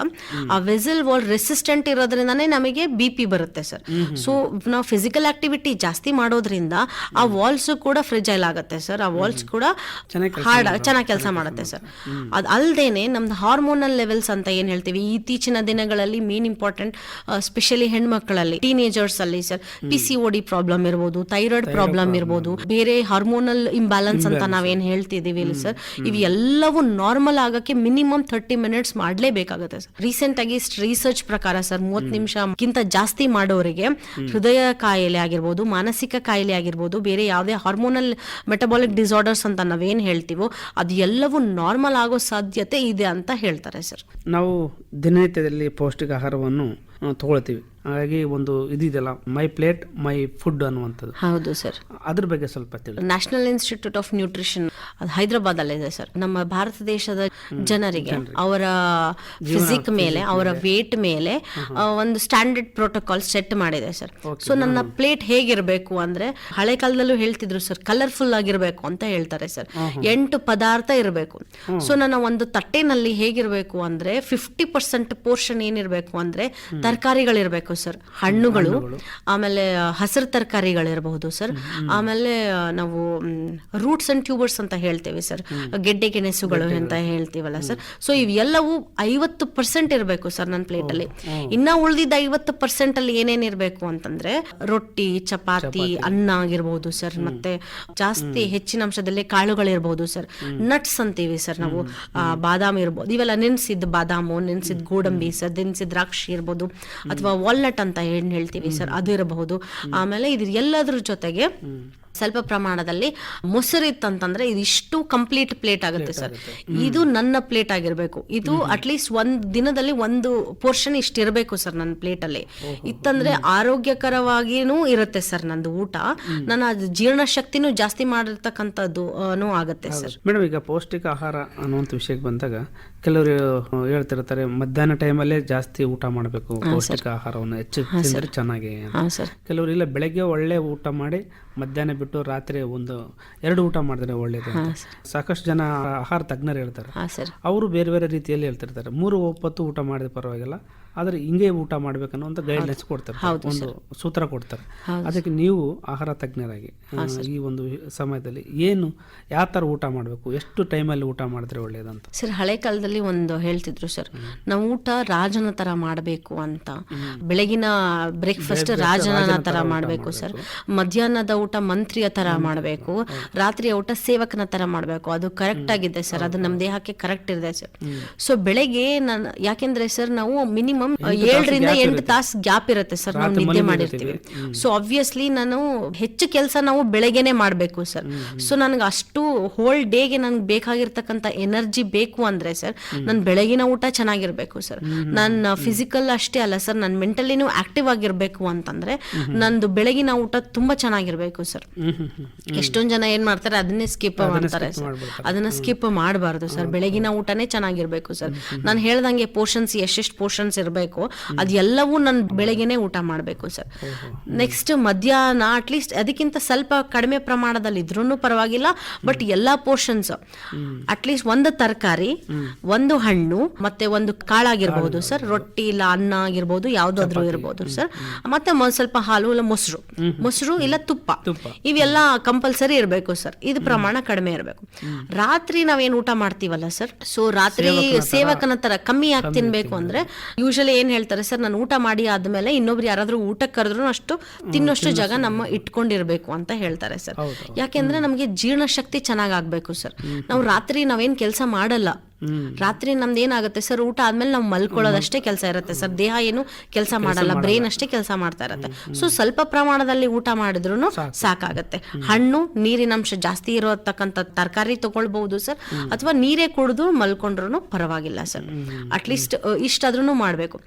ಆ ವೆಸಲ್ ವಾಲ್ ರೆಸಿಸ್ಟೆಂಟ್ ಇರೋದ್ರಿಂದನೇ ನಮಗೆ ಬಿ ಪಿ ಬರುತ್ತೆ ಸರ್ ಸೊ ನಾವು ಫಿಸಿಕಲ್ ಆಕ್ಟಿವಿಟಿ ಜಾಸ್ತಿ ಮಾಡೋದ್ರಿಂದ ಆ ವಾಲ್ಸ್ ಕೂಡ ಫ್ರಿಜೈಲ್ ಆಗುತ್ತೆ ಸರ್ ಆ ವಾಲ್ಸ್ ಕೂಡ ಹಾರ್ಡ್ ಚೆನ್ನಾಗಿ ಕೆಲಸ ಮಾಡುತ್ತೆ ಸರ್ ಅದು ಅಲ್ಲದೇನೆ ನಮ್ದು ಹಾರ್ಮೋನಲ್ ಲೆವೆಲ್ಸ್ ಅಂತ ಏನ್ ಹೇಳ್ತೀವಿ ಇತ್ತೀಚಿನ ದಿನಗಳಲ್ಲಿ ಮೇನ್ ಇಂಪಾರ್ಟೆಂಟ್ ಸ್ಪೆಷಲಿ ಹೆಣ್ಮಕ್ಳಲ್ಲಿ ಟೀನೇಜರ್ಸ್ ಅಲ್ಲಿ sir P C O D problem ಇರ್ಬೋದು ಥೈರಾಯ್ಡ್ ಪ್ರಾಬ್ಲಮ್ ಇರ್ಬೋದು ಬೇರೆ ಹಾರ್ಮೋನಲ್ ಇಂಬ್ಯಾಲೆನ್ಸ್ ಅಂತ ನಾವೇನ್ ಹೇಳ್ತಿದೀವಿ ಸರ್ ಇವೆಲ್ಲವೂ ನಾರ್ಮಲ್ ಆಗಕ್ಕೆ ಮಿನಿಮಮ್ ಥರ್ಟಿ ಮಿನಿಟ್ಸ್ ಮಾಡಲೇಬೇಕಾಗುತ್ತೆ ಸರ್ ರೀಸೆಂಟ್ ಆಗಿ ರಿಸರ್ಚ್ ಪ್ರಕಾರ ಸರ್ ಮೂವತ್ತು ನಿಮಿಷಕ್ಕಿಂತ ಜಾಸ್ತಿ ಮಾಡೋರಿಗೆ ಹೃದಯ ಕಾಯಿಲೆ ಆಗಿರ್ಬೋದು ಮಾನಸಿಕ ಕಾಯಿಲೆ ಆಗಿರ್ಬೋದು ಬೇರೆ ಯಾವುದೇ ಹಾರ್ಮೋನಲ್ ಮೆಟಬಾಲಿಕ್ ಡಿಸಾರ್ಡರ್ಸ್ ಅಂತ ನಾವೇನ್ ಹೇಳ್ತೀವೋ ಅದು ಎಲ್ಲವೂ ನಾರ್ಮಲ್ ಆಗೋ ಸಾಧ್ಯತೆ ಇದೆ ಅಂತ ಹೇಳ್ತಾರೆ ಸರ್ ನಾವು ದಿನನಿತ್ಯದಲ್ಲಿ ಪೌಷ್ಟಿಕ ಆಹಾರವನ್ನು ತಗೊಳ್ತೀವಿ. ಹಾಗಾಗಿ ಒಂದು ಇದಿದೆಯಲ್ಲ ಮೈ ಪ್ಲೇಟ್ ಮೈ ಫುಡ್ ಅನ್ನುವಂಥದ್ದು. ಹೌದು ಸರ್. ಅದ್ರ ಬಗ್ಗೆ ಸ್ವಲ್ಪ ತಿಳಿ. ನ್ಯಾಷನಲ್ ಇನ್ಸ್ಟಿಟ್ಯೂಟ್ ಆಫ್ ನ್ಯೂಟ್ರಿಷನ್ ಅದು ಹೈದರಾಬಾದ್ ಅಲ್ಲಿದೆ ಸರ್. ನಮ್ಮ ಭಾರತ ದೇಶದ ಜನರಿಗೆ ಅವರ ಫಿಸಿಕ್ ಮೇಲೆ ಅವರ ವೇಟ್ ಮೇಲೆ ಒಂದು ಸ್ಟ್ಯಾಂಡರ್ಡ್ ಪ್ರೋಟೋಕಾಲ್ ಸೆಟ್ ಮಾಡಿದೆ ಸರ್. ಸೊ ನನ್ನ ಪ್ಲೇಟ್ ಹೇಗಿರಬೇಕು ಅಂದ್ರೆ ಹಳೆ ಕಾಲದಲ್ಲೂ ಹೇಳ್ತಿದ್ರು ಸರ್ ಕಲರ್ಫುಲ್ ಆಗಿರಬೇಕು ಅಂತ ಹೇಳ್ತಾರೆ ಸರ್. ಎಂಟು ಪದಾರ್ಥ ಇರಬೇಕು. ಸೊ ನನ್ನ ಒಂದು ತಟ್ಟೆನಲ್ಲಿ ಹೇಗಿರಬೇಕು ಅಂದ್ರೆ ಫಿಫ್ಟಿ ಪರ್ಸೆಂಟ್ ಪೋರ್ಷನ್ ಏನಿರಬೇಕು ಅಂದ್ರೆ ತರಕಾರಿಗಳಿರ್ಬೇಕು ಸರ್. ಹಣ್ಣುಗಳು ಆಮೇಲೆ ಹಸಿರು ತರಕಾರಿಗಳಿರಬಹುದು ಸರ್. ಆಮೇಲೆ ನಾವು ರೂಟ್ಸ್ ಅಂಡ್ ಟ್ಯೂಬರ್ಸ್ ಅಂತ ಹೇಳ್ತೇವೆ ಸರ್. ಗೆಡ್ಡೆ ಗೆಣಸುಗಳು ಅಂತ ಹೇಳ್ತೀವಲ್ಲ ಸರ್. ಸೊ ಇವೆಲ್ಲವೂ ಐವತ್ತು ಪರ್ಸೆಂಟ್ ಇರಬೇಕು ಸರ್ ನನ್ನ ಪ್ಲೇಟ್ ಅಲ್ಲಿ. ಇನ್ನ ಉಳಿದಿದ್ದ ಐವತ್ತು ಪರ್ಸೆಂಟ್ ಅಲ್ಲಿ ಏನೇನ್ ಇರಬೇಕು ಅಂತಂದ್ರೆ ರೊಟ್ಟಿ ಚಪಾತಿ ಅನ್ನ ಆಗಿರ್ಬೋದು ಸರ್. ಮತ್ತೆ ಜಾಸ್ತಿ ಹೆಚ್ಚಿನ ಅಂಶದಲ್ಲಿ ಕಾಳುಗಳಿರಬಹುದು ಸರ್. ನಟ್ಸ್ ಅಂತೀವಿ ಸರ್ ನಾವು. ಬಾದಾಮಿ ಇರ್ಬೋದು. ಇವೆಲ್ಲ ನೆನ್ಸಿದ್ ಬಾದಾಮು ನೆನ್ಸಿದ್ ಗೋಡಂಬಿ ಸರ್. ನೆನ್ಸಿದ್ ದ್ರಾಕ್ಷಿ ಇರ್ಬೋದು ಅಥವಾ ವಾಲ್ನಟ್ ಅಂತ ಏನು ಹೇಳ್ತೀವಿ ಸರ್? ಅದು ಇರಬಹುದು. ಆಮೇಲೆ ಇದು ಎಲ್ಲದ್ರ ಜೊತೆಗೆ ಸ್ವಲ್ಪ ಪ್ರಮಾಣದಲ್ಲಿ ಮೊಸರಿತ್ತಂತಂದ್ರೆ ಇದಿಷ್ಟು ಕಂಪ್ಲೀಟ್ ಪ್ಲೇಟ್ ಆಗುತ್ತೆ ಸರ್. ಇದು ನನ್ನ ಪ್ಲೇಟ್ ಆಗಿರ್ಬೇಕು. ಇದು ಅಟ್ಲೀಸ್ಟ್ ಒಂದ್ ದಿನದಲ್ಲಿ ಒಂದು ಪೋರ್ಷನ್ ಇಷ್ಟಿರಬೇಕು ಸರ್ ನನ್ನ ಪ್ಲೇಟ್ ಅಲ್ಲಿ. ಇತ್ತಂದ್ರೆ ಆರೋಗ್ಯಕರವಾಗಿನೂ ಇರುತ್ತೆ ಸರ್ ನಂದು ಊಟ. ನನ್ನ ಜೀರ್ಣ ಜೀರ್ಣಶಕ್ತಿನೂ ಜಾಸ್ತಿ ಮಾಡಿರ್ತಕ್ಕಂಥದ್ದು ಆಗುತ್ತೆ ಸರ್. ಮೇಡಮ್ ಈಗ ಪೌಷ್ಟಿಕ ಆಹಾರ ಅನ್ನುವಂಥ ವಿಷಯಕ್ಕೆ ಬಂದಾಗ ಕೆಲವರು ಹೇಳ್ತಿರ್ತಾರೆ ಮಧ್ಯಾಹ್ನ ಟೈಮಲ್ಲೇ ಜಾಸ್ತಿ ಊಟ ಮಾಡಬೇಕು. ಪೌಷ್ಟಿಕ ಆಹಾರವನ್ನು ಹೆಚ್ಚು ಚೆನ್ನಾಗಿ ಹಾ ಸರ್. ಕೆಲವರು ಇಲ್ಲ ಬೆಳಗ್ಗೆ ಒಳ್ಳೆ ಊಟ ಮಾಡಿ ಮಧ್ಯಾಹ್ನ ಬಿಟ್ಟು ರಾತ್ರಿ ಒಂದು ಎರಡು ಊಟ ಮಾಡಿದ್ರೆ ಒಳ್ಳೇದು ಸಾಕಷ್ಟು ಜನ ಆಹಾರ ತಜ್ಞರು ಹೇಳ್ತಾರೆ. ಅವರು ಬೇರೆ ಬೇರೆ ರೀತಿಯಲ್ಲಿ ಹೇಳ್ತಿರ್ತಾರೆ. ಮೂರು ಒಪ್ಪತ್ತು ಊಟ ಮಾಡಿದ್ರೆ ಪರವಾಗಿಲ್ಲ. ಆದರೆ ಹಿಂಗೆ ಊಟ ಮಾಡ್ಬೇಕನ್ನೋ ಗೈಡ್ಲೈನ್ಸ್ ಕೊಡ್ತಾರೆ. ಒಂದು ಸೂತ್ರ ಕೊಡ್ತಾರೆ. ಅದಕ್ಕೆ ನೀವು ಆಹಾರ ತಜ್ಞರಾಗಿ ಈ ಒಂದು ಸಮಯದಲ್ಲಿ ಏನು ಯಾವ ಥರ ಊಟ ಮಾಡಬೇಕು ಎಷ್ಟು ಟೈಮಲ್ಲಿ ಊಟ ಮಾಡಿದ್ರೆ ಒಳ್ಳೆಯದಂತ ಸರ್ ಹಳೆ ಕಾಲದಲ್ಲಿ ಒಂದು ಹೇಳ್ತಿದ್ರು ಸರ್ ನಾವು ಊಟ ರಾಜನ ಥರ ಮಾಡಬೇಕು ಅಂತ. ಬೆಳಗಿನ ಬ್ರೇಕ್ಫಾಸ್ಟ್ ರಾಜನ ಥರ ಮಾಡಬೇಕು ಸರ್. ಮಧ್ಯಾಹ್ನದ ಊಟ ಮಂತ್ರಿಯ ಥರ ಮಾಡಬೇಕು. ರಾತ್ರಿಯ ಊಟ ಸೇವಕನ ಥರ ಮಾಡಬೇಕು. ಅದು ಕರೆಕ್ಟ್ ಆಗಿದೆ ಸರ್. ಅದು ನಮ್ಮ ದೇಹಕ್ಕೆ ಕರೆಕ್ಟ್ ಇದೆ ಸರ್. ಸೊ ಬೆಳಗ್ಗೆ ನಾನು ಯಾಕೆಂದರೆ ಸರ್ ನಾವು ಮಿನಿಮಮ್ ಏಳರಿಂದ ಎಂಟು ತಾಸು ಗ್ಯಾಪ್ ಇರುತ್ತೆ ಸರ್ ನಾವು ನಿದ್ದೆ ಮಾಡಿರ್ತೀವಿ. ಸೊ ಆಬ್ವಿಯಸ್ಲಿ ನಾನು ಹೆಚ್ಚು ಕೆಲಸ ನಾವು ಬೆಳಗ್ಗೆನೆ ಮಾಡಬೇಕು ಸರ್. ಸೊ ನನಗೆ ಅಷ್ಟು ಹೋಲ್ ಡೇಗೆ ನನಗೆ ಬೇಕಾಗಿರ್ತಕ್ಕಂಥ ಎನರ್ಜಿ ಬೇಕು ಅಂದ್ರೆ ಸರ್ ನನ್ನ ಬೆಳಗಿನ ಊಟ ಚೆನ್ನಾಗಿರ್ಬೇಕು ಸರ್. ನನ್ನ ಫಿಸಿಕಲ್ ಅಷ್ಟೇ ಅಲ್ಲ ಸರ್ ನನ್ನ ಮೆಂಟಲಿನೂ ಆಕ್ಟಿವ್ ಆಗಿರ್ಬೇಕು ಅಂತಂದ್ರೆ ನಂದು ಬೆಳಗಿನ ಊಟ ತುಂಬಾ ಚೆನ್ನಾಗಿರ್ಬೇಕು ಸರ್. ಎಷ್ಟೊಂದ್ ಜನ ಏನ್ ಮಾಡ್ತಾರೆ ಅದನ್ನೇ ಸ್ಕಿಪ್ ಮಾಡ್ತಾರೆ ಸರ್. ಅದನ್ನ ಸ್ಕಿಪ್ ಮಾಡಬಾರ್ದು ಸರ್. ಬೆಳಗಿನ ಊಟನೇ ಚೆನ್ನಾಗಿರ್ಬೇಕು ಸರ್. ನಾನು ಹೇಳ್ದಂಗೆ ಪೋರ್ಷನ್ಸ್ ಎಷ್ಟೆಷ್ಟು ಪೋರ್ಷನ್ಸ್ ಇರಬೇಕು ಇರಬೇಕು ಅದೆಲ್ಲವೂ ನಾನು ಬೆಳಗ್ಗೆನೆ ಊಟ ಮಾಡಬೇಕು ಸರ್. ನೆಕ್ಸ್ಟ್ ಮಧ್ಯಾಹ್ನ ಅಟ್ಲೀಸ್ಟ್ ಅದಕ್ಕಿಂತ ಸ್ವಲ್ಪ ಕಡಿಮೆ ಪ್ರಮಾಣದಲ್ಲಿ ಇದ್ರೂ ಪರವಾಗಿಲ್ಲ ಬಟ್ ಎಲ್ಲಾ ಪೋರ್ಷನ್ಸ್ ಅಟ್ಲೀಸ್ಟ್ ಒಂದು ತರಕಾರಿ ಒಂದು ಹಣ್ಣು ಮತ್ತೆ ಒಂದು ಕಾಳಾಗಿರ್ಬಹುದು ಸರ್. ರೊಟ್ಟಿ ಇಲ್ಲ ಅನ್ನ ಆಗಿರ್ಬೋದು ಯಾವ್ದಾದ್ರು ಇರ್ಬೋದು ಸರ್. ಮತ್ತೆ ಒಂದ್ ಸ್ವಲ್ಪ ಹಾಲು ಇಲ್ಲ ಮೊಸರು. ಮೊಸರು ಇಲ್ಲ ತುಪ್ಪ. ಇವೆಲ್ಲ ಕಂಪಲ್ಸರಿ ಇರಬೇಕು ಸರ್. ಇದು ಪ್ರಮಾಣ ಕಡಿಮೆ ಇರಬೇಕು. ರಾತ್ರಿ ನಾವೇನು ಊಟ ಮಾಡ್ತೀವಲ್ಲ ಸರ್? ಸೊ ರಾತ್ರಿ ಸೇವಕನ ತರ ಕಮ್ಮಿ ಆಗಿ ತಿನ್ಬೇಕು ಅಂದ್ರೆ ಯೂಶಲಿ ಏನ್ ಹೇಳ್ತಾರೆ ಸರ್ ನಾನು ಊಟ ಮಾಡಿ ಆದ್ಮೇಲೆ ಇನ್ನೊಬ್ರು ಯಾರಾದ್ರೂ ಊಟಕ್ಕೆ ಕರೆದ್ರು ಅಷ್ಟು ತಿನ್ನೋಷ್ಟು ಜಾಗ ನಮ್ಮ ಇಟ್ಕೊಂಡಿರ್ಬೇಕು ಅಂತ ಹೇಳ್ತಾರೆ ಸರ್. ಯಾಕೆಂದ್ರೆ ನಮಗೆ ಜೀರ್ಣಶಕ್ತಿ ಚೆನ್ನಾಗ್ ಆಗ್ಬೇಕು ಸರ್. ನಾವು ರಾತ್ರಿ ನಾವೇನ್ ಕೆಲಸ ಮಾಡಲ್ಲ ರಾತ್ರಿ ನಮ್ದು ಏನಾಗುತ್ತೆ ಸರ್ ಊಟ ಆದ್ಮೇಲೆ ನಾವು ಮಲ್ಕೊಳ್ಳೋದಷ್ಟೇ ಕೆಲಸ ಇರುತ್ತೆ ಸರ್. ದೇಹ ಏನು ಕೆಲಸ ಮಾಡಲ್ಲ ಬ್ರೈನ್ ಅಷ್ಟೇ ಕೆಲಸ ಮಾಡ್ತಾ ಇರುತ್ತೆ. ಸೊ ಸ್ವಲ್ಪ ಪ್ರಮಾಣದಲ್ಲಿ ಊಟ ಮಾಡಿದ್ರು ಸಾಕಾಗತ್ತೆ. ಹಣ್ಣು ನೀರಿನಂಶ ಜಾಸ್ತಿ ಇರತಕ್ಕಂಥ ತರಕಾರಿ ತಗೊಳ್ಬಹುದು ಸರ್. ಅಥವಾ ನೀರೇ ಕುಡಿದು ಮಲ್ಕೊಂಡ್ರು ಪರವಾಗಿಲ್ಲ ಸರ್. ಅಟ್ಲೀಸ್ಟ್ ಇಷ್ಟಾದ್ರೂ ಮಾಡಬೇಕು.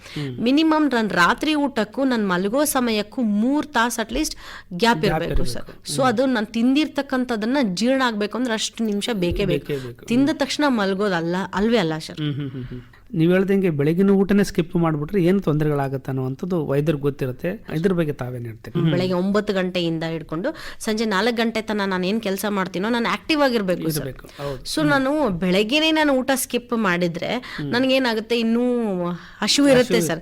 ಮಿನಿಮಮ್ ನನ್ನ ರಾತ್ರಿ ಊಟಕ್ಕೂ ನನ್ನ ಮಲಗೋ ಸಮಯಕ್ಕೂ ಮೂರ್ ತಾಸು ಅಟ್ಲೀಸ್ಟ್ ಗ್ಯಾಪ್ ಇರಬೇಕು ಸರ್. ಸೊ ಅದು ನಾನು ತಿಂದಿರ್ತಕ್ಕಂಥದನ್ನ ಜೀರ್ಣ ಆಗ್ಬೇಕು ಅಂದ್ರೆ ಅಷ್ಟು ನಿಮಿಷ ಬೇಕೇ ಬೇಕು. ತಿಂದ ತಕ್ಷಣ ಮಲ್ಗೋದಲ್ಲ. ಅಲ್ವೇ ಅಲ್ಲ ಸರ್. ನೀವು ಹೇಳ್ದಂಗೆ ಬೆಳಗಿನ ಊಟನೇ ಸ್ಕಿಪ್ ಮಾಡಿಬಿಟ್ರೆ ಏನು ತೊಂದರೆಗಳಾಗುತ್ತೆ ಅನ್ನುವಂಥದ್ದು ವೈದ್ಯರು ಗೊತ್ತಿರುತ್ತೆ. ಇದ್ರ ಬಗ್ಗೆ ತಾವೇ ಹೇಳ್ತೀರಿ? ಬೆಳಗ್ಗೆ ಒಂಬತ್ತು ಗಂಟೆಯಿಂದ ಹಿಡ್ಕೊಂಡು ಸಂಜೆ ನಾಲ್ಕು ಗಂಟೆ ತನಕ ನಾನು ಏನು ಕೆಲಸ ಮಾಡ್ತೀನೋ ನಾನು ಆಕ್ಟಿವ್ ಆಗಿರ್ಬೇಕು ಸೊ ನಾನು ಬೆಳಗ್ಗೆನೆ ನಾನು ಊಟ ಸ್ಕಿಪ್ ಮಾಡಿದ್ರೆ ನನಗೇನಾಗುತ್ತೆ ಇನ್ನೂ ಹಸಿವು ಇರುತ್ತೆ ಸರ್.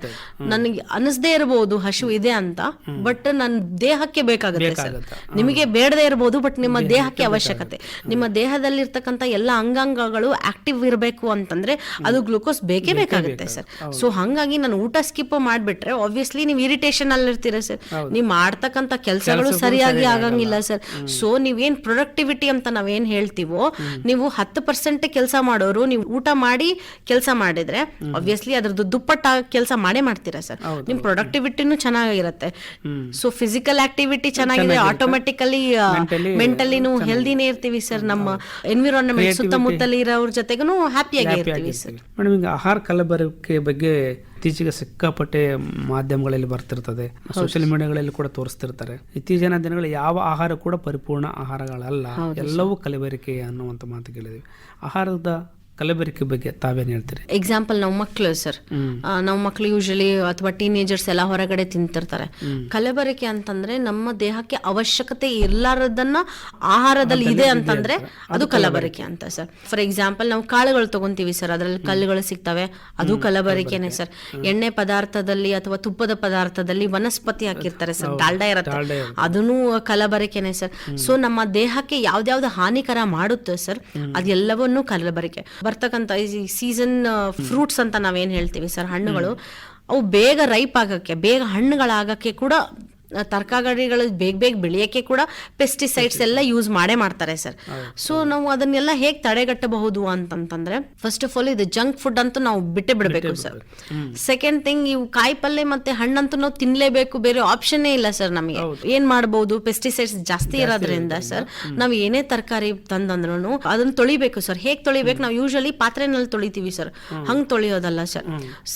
ನನಗೆ ಅನಿಸ್ದೇ ಇರಬಹುದು ಹಸಿವು ಇದೆ ಅಂತ ಬಟ್ ನನ್ನ ದೇಹಕ್ಕೆ ಬೇಕಾಗುತ್ತೆ ಸರ್. ನಿಮಗೆ ಬೇಡದೇ ಇರಬಹುದು ಬಟ್ ನಿಮ್ಮ ದೇಹಕ್ಕೆ ಅವಶ್ಯಕತೆ. ನಿಮ್ಮ ದೇಹದಲ್ಲಿರ್ತಕ್ಕಂಥ ಎಲ್ಲ ಅಂಗಾಂಗಗಳು ಆಕ್ಟಿವ್ ಇರಬೇಕು ಅಂತಂದ್ರೆ ಅದು ಗ್ಲೂಕೋಸ್ ಬೇಕೇ ಬೇಕಾಗುತ್ತೆ ಸರ್. ಸೊ ಹಂಗಾಗಿ ನಾನು ಊಟ ಸ್ಕಿಪ್ ಮಾಡ್ಬಿಟ್ರೆ ಆಬ್ವಿಯಸ್ಲಿ ನೀವು ಇರಿಟೇಷನ್ ಅಲ್ಲಿ ಇರ್ತೀರ ಸರ್ ನೀವು ಮಾಡ್ತಕ್ಕಂತ ಕೆಲಸಗಳು ಸರಿಯಾಗಿ ಆಗಂಗಿಲ್ಲ ಸರ್. ಸೊ ನೀವೇನ್ ಪ್ರೊಡಕ್ಟಿವಿಟಿ ಅಂತ ನಾವೇನ್ ಹೇಳ್ತೀವೋ ನೀವು ಹತ್ತು ಪರ್ಸೆಂಟ್ ಕೆಲಸ ಮಾಡೋರು ನೀವು ಊಟ ಮಾಡಿ ಕೆಲಸ ಮಾಡಿದ್ರೆ ಆಬ್ವಿಯಸ್ಲಿ ಅದ್ರದ್ದು ದುಪ್ಪಟ್ಟ ಕೆಲಸ ಮಾಡೇ ಮಾಡ್ತೀರಾ ಸರ್. ನಿಮ್ ಪ್ರೊಡಕ್ಟಿವಿಟಿನೂ ಚೆನ್ನಾಗಿರುತ್ತೆ. ಸೊ ಫಿಸಿಕಲ್ ಆಕ್ಟಿವಿಟಿ ಚೆನ್ನಾಗಿದೆ ಆಟೋಮೆಟಿಕಲಿ ಮೆಂಟಲಿನು ಹೆಲ್ದಿನೇ ಇರ್ತೀವಿ ಸರ್. ನಮ್ಮ ಎನ್ವಿರಾನ್ಮೆಂಟ್ ಸುತ್ತಮುತ್ತಲ ಇರೋರ ಜೊತೆಗೂ ಹ್ಯಾಪಿಯಾಗಿ ಇರ್ತೀವಿ ಸರ್. ಆಹಾರ ಕಲಬೆರಕೆ ಬಗ್ಗೆ ಇತ್ತೀಚೆಗೆ ಸಿಕ್ಕಾಪಟ್ಟೆ ಮಾಧ್ಯಮಗಳಲ್ಲಿ ಬರ್ತಿರ್ತದೆ. ಸೋಷಿಯಲ್ ಮೀಡಿಯಾಗಳಲ್ಲಿ ಕೂಡ ತೋರಿಸ್ತಿರ್ತಾರೆ. ಇತ್ತೀಚಿನ ದಿನಗಳಲ್ಲಿ ಯಾವ ಆಹಾರ ಕೂಡ ಪರಿಪೂರ್ಣ ಆಹಾರಗಳಲ್ಲ. ಎಲ್ಲವೂ ಕಲಬೆರಕೆ ಅನ್ನುವಂಥ ಮಾತು ಕೇಳಿದ್ವಿ. ಆಹಾರದ ಕಲಬೆರಕೆ ಬಗ್ಗೆ ತಾವೇನು ಹೇಳ್ತೀರಿ? ಎಕ್ಸಾಂಪಲ್ ನಾವು ಮಕ್ಕಳು ಸರ್. ನಾವು ಮಕ್ಕಳು ಯೂಶಲಿ ಅಥವಾ ಟೀನೇಜರ್ಸ್ ಎಲ್ಲ ಹೊರಗಡೆ ತಿಂತಿರ್ತಾರೆ. ಕಲಬೆರಕೆ ಅಂತಂದ್ರೆ ನಮ್ಮ ದೇಹಕ್ಕೆ ಅವಶ್ಯಕತೆ ಇರ್ಲಾರದನ್ನ ಆಹಾರದಲ್ಲಿ ಇದೆ ಅಂತಂದ್ರೆ ಅದು ಕಲಬೆರಕೆ ಅಂತ ಸರ್. ಫಾರ್ ಎಕ್ಸಾಂಪಲ್ ನಾವು ಕಾಳುಗಳು ತಗೊಂತೀವಿ ಸರ್. ಅದರಲ್ಲಿ ಕಲ್ಲುಗಳು ಸಿಗ್ತವೆ. ಅದು ಕಲಬೆರಕೆನೆ ಸರ್. ಎಣ್ಣೆ ಪದಾರ್ಥದಲ್ಲಿ ಅಥವಾ ತುಪ್ಪದ ಪದಾರ್ಥದಲ್ಲಿ ವನಸ್ಪತಿ ಹಾಕಿರ್ತಾರೆ ಸರ್. ಡಾಲ್ಡಾ ಇರುತ್ತೆ. ಅದನ್ನು ಕಲಬೆರಕೆನೆ ಸರ್. ಸೊ ನಮ್ಮ ದೇಹಕ್ಕೆ ಯಾವ್ದಾವ್ದು ಹಾನಿಕರ ಮಾಡುತ್ತೆ ಸರ್ ಅದೆಲ್ಲವನ್ನೂ ಕಲಬೆರಕೆ. ಬರ್ತಕ್ಕಂಥ ಈ ಸೀಸನ್ ಫ್ರೂಟ್ಸ್ ಅಂತ ನಾವೇನ್ ಹೇಳ್ತೀವಿ ಸರ್ ಹಣ್ಣುಗಳು ಅವು ಬೇಗ ರೈಪ್ ಆಗಕ್ಕೆ ಬೇಗ ಹಣ್ಣುಗಳಾಗಕ್ಕೆ ಕೂಡ ತರಕಾರಿಗಳು ಬೇಗ ಬೇಗ ಬೆಳೆಯೋಕ್ಕೆ ಕೂಡ ಪೆಸ್ಟಿಸೈಡ್ಸ್ ಎಲ್ಲ ಯೂಸ್ ಮಾಡೇ ಮಾಡ್ತಾರೆ ಸರ್ ಸೊ ನಾವು ಅದನ್ನೆಲ್ಲ ಹೇಗೆ ತಡೆಗಟ್ಟಬಹುದು ಅಂತಂತಂದ್ರೆ ಫಸ್ಟ್ ಆಫ್ ಆಲ್ ಇದು ಜಂಕ್ ಫುಡ್ ಅಂತೂ ನಾವು ಬಿಟ್ಟೆ ಬಿಡಬೇಕು ಸರ್ ಸೆಕೆಂಡ್ ಥಿಂಗ್ ಇವು ಕಾಯಿ ಪಲ್ಯ ಮತ್ತೆ ಹಣ್ಣಂತೂ ನಾವು ತಿನ್ಲೇಬೇಕು ಬೇರೆ ಆಪ್ಷನ್ನೇ ಇಲ್ಲ ಸರ್ ನಮಗೆ. ಏನ್ ಮಾಡಬಹುದು ಪೆಸ್ಟಿಸೈಡ್ಸ್ ಜಾಸ್ತಿ ಇರೋದ್ರಿಂದ ಸರ್ ನಾವು ಏನೇ ತರಕಾರಿ ತಂದಂದ್ರು ಅದನ್ನ ತೊಳಿಬೇಕು ಸರ್ ಹೇಗ್ ತೊಳಿಬೇಕು? ನಾವು ಯೂಶಲಿ ಪಾತ್ರೆನಲ್ಲಿ ತೊಳಿತೀವಿ ಸರ್ ಹಂಗ್ ತೊಳಿಯೋದಲ್ಲ ಸರ್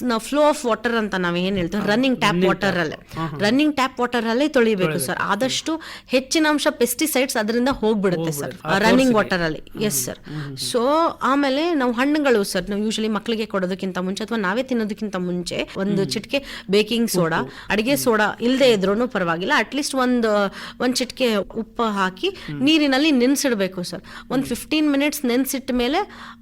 ನಾವು ಫ್ಲೋ ಆಫ್ ವಾಟರ್ ಅಂತ ನಾವ್ ಏನ್ ಹೇಳ್ತೀವಿ? ರನ್ನಿಂಗ್ ಟ್ಯಾಪ್ ವಾಟರ್ ಅಲ್ಲೇ. ರನ್ನಿಂಗ್ ಟ್ಯಾಪ್ ವಾಟರ್ ಅಲ್ಲೇ ತೊಳಿಬೇಕು ಸರ್. ಆದಷ್ಟು ಹೆಚ್ಚಿನ ಅಂಶ ಪೆಸ್ಟಿಸೈಡ್ಸ್ ಅದರಿಂದ ಹೋಗ್ಬಿಡುತ್ತೆ ಸರ್. ರನ್ನಿಂಗ್ ವಾಟರ್ ಅಲ್ಲಿ ಎಸ್ ಸರ್ ಸೊ ಆಮೇಲೆ ನಾವು ಹಣ್ಣುಗಳು ಸರ್ ನಾವು ಯೂಶಲಿ ಮಕ್ಕಳಿಗೆ ಕೊಡೋದಕ್ಕಿಂತ ಮುಂಚೆ ಅಥವಾ ನಾವೇ ತಿನ್ನೋದಕ್ಕಿಂತ ಮುಂಚೆ ಒಂದು ಚಿಟಿಕೆ ಬೇಕಿಂಗ್ ಸೋಡಾ ಅಡಿಗೆ ಸೋಡಾ ಇಲ್ಲದೆ ಇದ್ರೂ ಪರವಾಗಿಲ್ಲ. ಅಟ್ಲೀಸ್ಟ್ ಒಂದು ಒಂದ್ ಚಿಟಿಕೆ ಉಪ್ಪು ಹಾಕಿ ನೀರಿನಲ್ಲಿ ನೆನ್ಸಿಡ್ಬೇಕು ಸರ್. ಒಂದು ಫಿಫ್ಟೀನ್ ಮಿನಿಟ್ಸ್ ನೆನ್ಸಿಟ್ಟ ಮೇಲೆ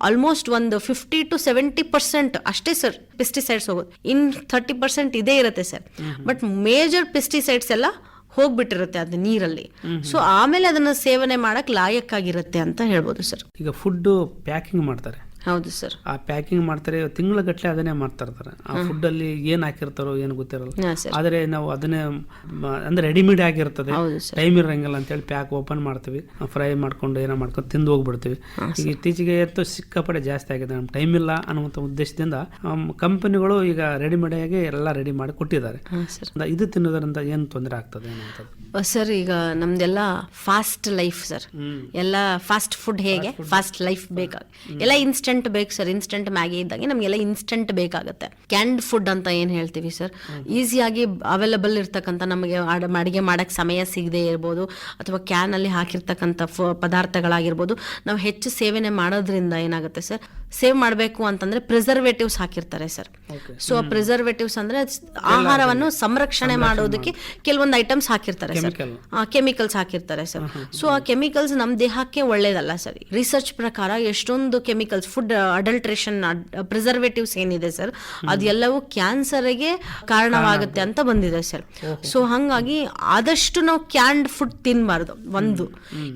ಆಲ್ಮೋಸ್ಟ್ ಒಂದು ಫಿಫ್ಟಿ ಟು ಸೆವೆಂಟಿ ಪರ್ಸೆಂಟ್ ಅಷ್ಟೇ ಸರ್. ಪೆಸ್ಟಿಸೈಡ್ಸ್ ಹೋಗೋದು ಇನ್ ಥರ್ಟಿ ಪರ್ಸೆಂಟ್ ಇದೇ ಇರುತ್ತೆ ಸರ್ ಬಟ್ ಮೇಜರ್ ಪೆಸ್ಟಿಸೈಡ್ಸ್ ಎಲ್ಲ ಹೋಗ್ಬಿಟ್ಟಿರುತ್ತೆ ಅದು ನೀರಲ್ಲಿ. ಸೊ ಆಮೇಲೆ ಅದನ್ನ ಸೇವನೆ ಮಾಡಕ್ ಲಾಯಕ್ಕಾಗಿರುತ್ತೆ ಅಂತ ಹೇಳ್ಬೋದು ಸರ್ ಈಗ ಫುಡ್ ಪ್ಯಾಕಿಂಗ್ ಮಾಡ್ತಾರೆ. ಹೌದು ಸರ್ ಆ ಪ್ಯಾಕಿಂಗ್ ಮಾಡ್ತಾರೆ ತಿಂಗಳ ಗಟ್ಟಲೆ ಅದನ್ನೇ ಮಾಡ್ತಾ ಇರ್ತಾರೆ. ಆ ಫುಡ್ಡಲ್ಲಿ ಏನ್ ಹಾಕಿರ್ತಾರೋ ಏನು ಗೊತ್ತಿರಲ್ಲ. ಆದರೆ ನಾವು ಅದನ್ನೇ ಅಂದ್ರೆ ರೆಡಿಮೇಡ್ ಆಗಿರ್ತದೆ. ಟೈಮ್ ಇರಂಗಿಲ್ಲ ಅಂತ ಹೇಳಿ ಪ್ಯಾಕ್ ಓಪನ್ ಮಾಡ್ತೀವಿ. ಫ್ರೈ ಮಾಡ್ಕೊಂಡು ಏನೋ ಮಾಡ್ಕೊಂಡು ತಿಂದು ಹೋಗ್ಬಿಡ್ತೀವಿ. ಈಗ ಇತ್ತೀಚೆಗೆ ಎತ್ತು ಸಿಕ್ಕಾಪಡೆ ಜಾಸ್ತಿ ಆಗಿದೆ. ನಮ್ಗೆ ಟೈಮ್ ಇಲ್ಲ ಅನ್ನುವಂಥ ಉದ್ದೇಶದಿಂದ ಕಂಪನಿಗಳು ಈಗ ರೆಡಿಮೇಡ್ ಆಗಿ ಎಲ್ಲ ರೆಡಿ ಮಾಡಿ ಕೊಟ್ಟಿದ್ದಾರೆ. ಇದು ತಿನ್ನೋದ್ರಿಂದ ಏನು ತೊಂದರೆ ಆಗ್ತದೆ ಸರ್ ಈಗ ನಮ್ದೆಲ್ಲ ಫಾಸ್ಟ್ ಲೈಫ್ ಸರ್ ಎಲ್ಲ ಫಾಸ್ಟ್ ಫುಡ್ ಹೇಗೆ? ಫಾಸ್ಟ್ ಲೈಫ್ ಬೇಕಾಗಿ. ಎಲ್ಲ ಇನ್ಸ್ಟೆಂಟ್ ಇನ್ಸ್ಟೆಂಟ್ ಬೇಕು ಸರ್ ಇನ್ಸ್ಟೆಂಟ್ ಮ್ಯಾಗಿ ಇದ್ದಂಗೆ ನಮಗೆಲ್ಲ ಇನ್ಸ್ಟೆಂಟ್ ಬೇಕಾಗುತ್ತೆ. ಕ್ಯಾಂಡ್ ಫುಡ್ ಅಂತ ಏನು ಹೇಳ್ತೀವಿ ಸರ್? ಈಸಿಯಾಗಿ ಅವೈಲಬಲ್ ಇರ್ತಕ್ಕಂಥ ನಮಗೆ ಅಡುಗೆ ಮಾಡಕ್ಕೆ ಸಮಯ ಸಿಗದೆ ಇರ್ಬೋದು ಅಥವಾ ಕ್ಯಾನಲ್ಲಿ ಹಾಕಿರ್ತಕ್ಕಂಥ ಫ ಪದಾರ್ಥಗಳಾಗಿರ್ಬೋದು ನಾವು ಹೆಚ್ಚು ಸೇವನೆ ಮಾಡೋದ್ರಿಂದ ಏನಾಗುತ್ತೆ ಸರ್? ಸೇವ್ ಮಾಡಬೇಕು ಅಂತಂದ್ರೆ ಪ್ರಿಸರ್ವೇಟಿವ್ಸ್ ಹಾಕಿರ್ತಾರೆ ಸರ್. ಸೊ ಆ ಪ್ರಿಸರ್ವೇಟಿವ್ಸ್ ಅಂದ್ರೆ ಆಹಾರವನ್ನು ಸಂರಕ್ಷಣೆ ಮಾಡೋದಕ್ಕೆ ಕೆಲವೊಂದು ಐಟಮ್ಸ್ ಹಾಕಿರ್ತಾರೆ ಸರ್. ಕೆಮಿಕಲ್ಸ್ ಹಾಕಿರ್ತಾರೆ ಸರ್. ಸೊ ಆ ಕೆಮಿಕಲ್ಸ್ ನಮ್ಮ ದೇಹಕ್ಕೆ ಒಳ್ಳೇದಲ್ಲ ಸರ್. ರಿಸರ್ಚ್ ಪ್ರಕಾರ ಎಷ್ಟೊಂದು ಕೆಮಿಕಲ್ಸ್ ಫುಡ್ ಅಡಲ್ಟ್ರೇಷನ್ ಪ್ರಿಸರ್ವೇಟಿವ್ಸ್ ಏನಿದೆ ಸರ್ ಅದೆಲ್ಲವೂ ಕ್ಯಾನ್ಸರ್ಗೆ ಕಾರಣವಾಗುತ್ತೆ ಅಂತ ಬಂದಿದೆ ಸರ್ ಸೊ ಹಂಗಾಗಿ ಆದಷ್ಟು ನಾವು ಕ್ಯಾಂಡ್ ಫುಡ್ ತಿನ್ಬಾರ್ದು ಒಂದು.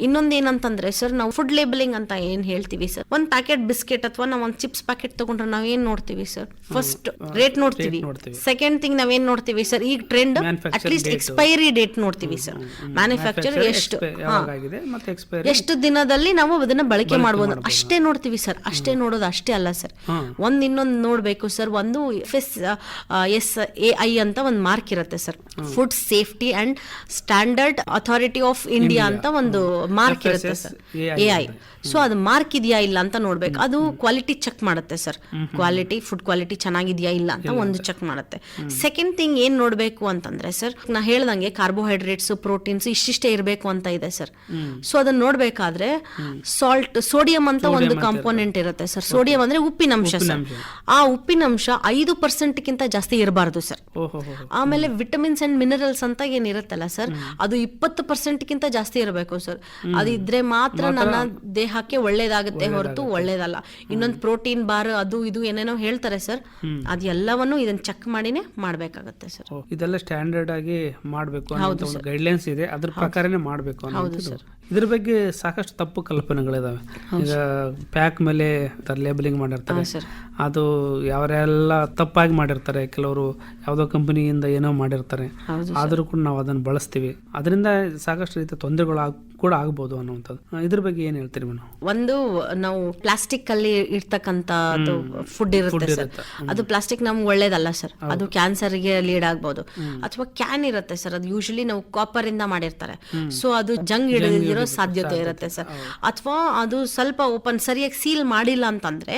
ಇನ್ನೊಂದು ಏನಂತಂದ್ರೆ ಸರ್ ನಾವು ಫುಡ್ ಲೇಬಲಿಂಗ್ ಅಂತ ಏನ್ ಹೇಳ್ತೀವಿ ಸರ್ ಒಂದ್ ಪ್ಯಾಕೆಟ್ ಬಿಸ್ಕೆಟ್ ಅಥವಾ ನಾವು ಒಂದು ಚಿಪ್ಸ್ ಪ್ಯಾಕೆಟ್ ತಗೊಂಡ್ರೆ ನಾವ್ ಏನ್ ನೋಡ್ತೀವಿ ಸರ್ ಫಸ್ಟ್ ರೇಟ್ ನೋಡ್ತೀವಿ. ಸೆಕೆಂಡ್ ಥಿಂಗ್ ಏನ್ ನೋಡ್ತೀವಿ ಸರ್ ಈಗ trend at least expiry date ನೋಡ್ತೀವಿ ಸರ್ ಮ್ಯಾನುಫ್ಯಾಕ್ಚರ್ ಎಷ್ಟು ಎಷ್ಟು ದಿನದಲ್ಲಿ ನಾವು ಅದನ್ನ ಬಳಕೆ ಮಾಡಬಹುದು ಅಷ್ಟೇ ನೋಡ್ತೀವಿ ಸರ್ ಅಷ್ಟೇ ನೋಡೋದು ಅಷ್ಟೇ ಅಲ್ಲ ಸರ್. ಒಂದ್ ಇನ್ನೊಂದು ನೋಡ್ಬೇಕು ಸರ್. ಒಂದು F S S A I ಅಂತ ಒಂದು ಮಾರ್ಕ್ ಇರುತ್ತೆ sir. Food safety and standard authority of India ಅಂತ ಒಂದು ಮಾರ್ಕ್ ಇರುತ್ತೆ ಸರ್. ಎ ಐ ಸೊ ಅದು ಮಾರ್ಕ್ ಇದೆಯಾ ಇಲ್ಲ ಅಂತ ನೋಡ್ಬೇಕು. ಅದು ಕ್ವಾಲಿಟಿ ಚೆಕ್ ಮಾಡುತ್ತೆ ಸರ್. ಕ್ವಾಲಿಟಿ ಫುಡ್ ಕ್ವಾಲಿಟಿ ಚೆನ್ನಾಗಿದೆಯಾ ಇಲ್ಲ ಅಂತ ಒಂದು ಚೆಕ್ ಮಾಡುತ್ತೆ. ಸೆಕೆಂಡ್ ಥಿಂಗ್ ಏನ್ ನೋಡ್ಬೇಕು ಅಂತಂದ್ರೆ ಸರ್ ನಾ ಹೇಳ್ದಂಗೆ ಕಾರ್ಬೋಹೈಡ್ರೇಟ್ಸ್ ಪ್ರೋಟೀನ್ಸ್ ಇಷ್ಟಿಷ್ಟೇ ಇರಬೇಕು ಅಂತ ಇದೆ ಸರ್. ಸೊ ಅದನ್ನ ನೋಡ್ಬೇಕಾದ್ರೆ ಸಾಲ್ಟ್ ಸೋಡಿಯಂ ಅಂತ ಒಂದು ಕಾಂಪೋನೆಂಟ್ ಇರುತ್ತೆ. ಸರ್. ಸೋಡಿಯಂ ಅಂದ್ರೆ ಉಪ್ಪಿನಂಶ ಸರ್. ಆ ಉಪ್ಪಿನಂಶ ಐದು ಪರ್ಸೆಂಟ್ಗಿಂತ ಜಾಸ್ತಿ ಇರಬಾರ್ದು ಸರ್. ಆಮೇಲೆ ವಿಟಮಿನ್ಸ್ ಅಂಡ್ ಮಿನರಲ್ಸ್ ಅಂತ ಏನಿರುತ್ತಲ್ಲ ಸರ್ ಅದು ಇಪ್ಪತ್ತು ಪರ್ಸೆಂಟ್ಗಿಂತ ಜಾಸ್ತಿ ಇರಬೇಕು ಸರ್. ಅದು ಇದ್ರೆ ಮಾತ್ರ ನನ್ನ ದೇಹಕ್ಕೆ ಒಳ್ಳೇದಾಗುತ್ತೆ ಹೊರತು ಒಳ್ಳೇದಲ್ಲ. ಇನ್ನೊಂದು ಪ್ರೋಟೀನ್ ಬಾರ್ ಅದು ಇದು ಏನೇನೋ ಹೇಳ್ತಾರೆ ಸರ್ ಅದೆಲ್ಲವನ್ನು ಇದನ್ನ ಚೆಕ್ ಮಾಡಿನೇ ಮಾಡಬೇಕಾಗುತ್ತೆ ಸರ್. ಇದೆಲ್ಲ ಸ್ಟ್ಯಾಂಡರ್ಡ್ ಆಗಿ ಮಾಡಬೇಕು ಅಂತ ಒಂದು ಗೈಡ್ಲೈನ್ಸ್ ಇದೆ. ಅದ್ರ ಪ್ರಕಾರನೇ ಮಾಡಬೇಕು ಅನ್ನೋದು ಇದ್ರ ಬಗ್ಗೆ ಸಾಕಷ್ಟು ತಪ್ಪು ಕಲ್ಪನೆಗಳಿದಾವೆ. ಈಗ ಪ್ಯಾಕ್ ಮೇಲೆ ಲೇಬಲಿಂಗ್ ಮಾಡಿರ್ತಾರೆ. ಅದು ಯಾವರೆಲ್ಲ ತಪ್ಪಾಗಿ ಮಾಡಿರ್ತಾರೆ ಕೆಲವರು ಯಾವುದೋ ಕಂಪನಿಯಿಂದ ಏನೋ ಮಾಡಿರ್ತಾರೆ ಆದರೂ ಕೂಡ ನಾವು ಅದನ್ನು ಬಳಸ್ತೀವಿ. ಅದರಿಂದ ಸಾಕಷ್ಟು ರೀತಿಯ ತೊಂದರೆಗಳು ಕೂಡ ಆಗ್ಬೋದು ಅನ್ನುವಂಥದ್ದು. ಇದ್ರ ಬಗ್ಗೆ ಏನು ಹೇಳ್ತೀರಿ ಮೇಡಮ್? ಒಂದು ನಾವು ಪ್ಲಾಸ್ಟಿಕ್ ಅಲ್ಲಿ ಇರ್ತಕ್ಕಂತ ಫುಡ್ ಇರುತ್ತೆ ಸರ್. ಅದು ಪ್ಲಾಸ್ಟಿಕ್ ನಮ್ಗೆ ಒಳ್ಳೇದಲ್ಲ ಸರ್. ಅದು ಕ್ಯಾನ್ಸರ್ಗೆ ಲೀಡ್ ಆಗ್ಬೋದು ಅಥವಾ ಕ್ಯಾನ್ ಇರುತ್ತೆ ಸರ್. ಅದು ಯೂಶಲಿ ನಾವು ಕಾಪರ್ ಇಂದ ಮಾಡಿರ್ತಾರೆ ಸೊ ಅದು ಜಂಗ್ ಹಿಡಿದಿರೋ ಸಾಧ್ಯತೆ ಇರುತ್ತೆ. ಸರ್. ಅಥವಾ ಅದು ಸ್ವಲ್ಪ ಓಪನ್ ಸರಿಯಾಗಿ ಸೀಲ್ ಮಾಡಿಲ್ಲ ಅಂತಂದ್ರೆ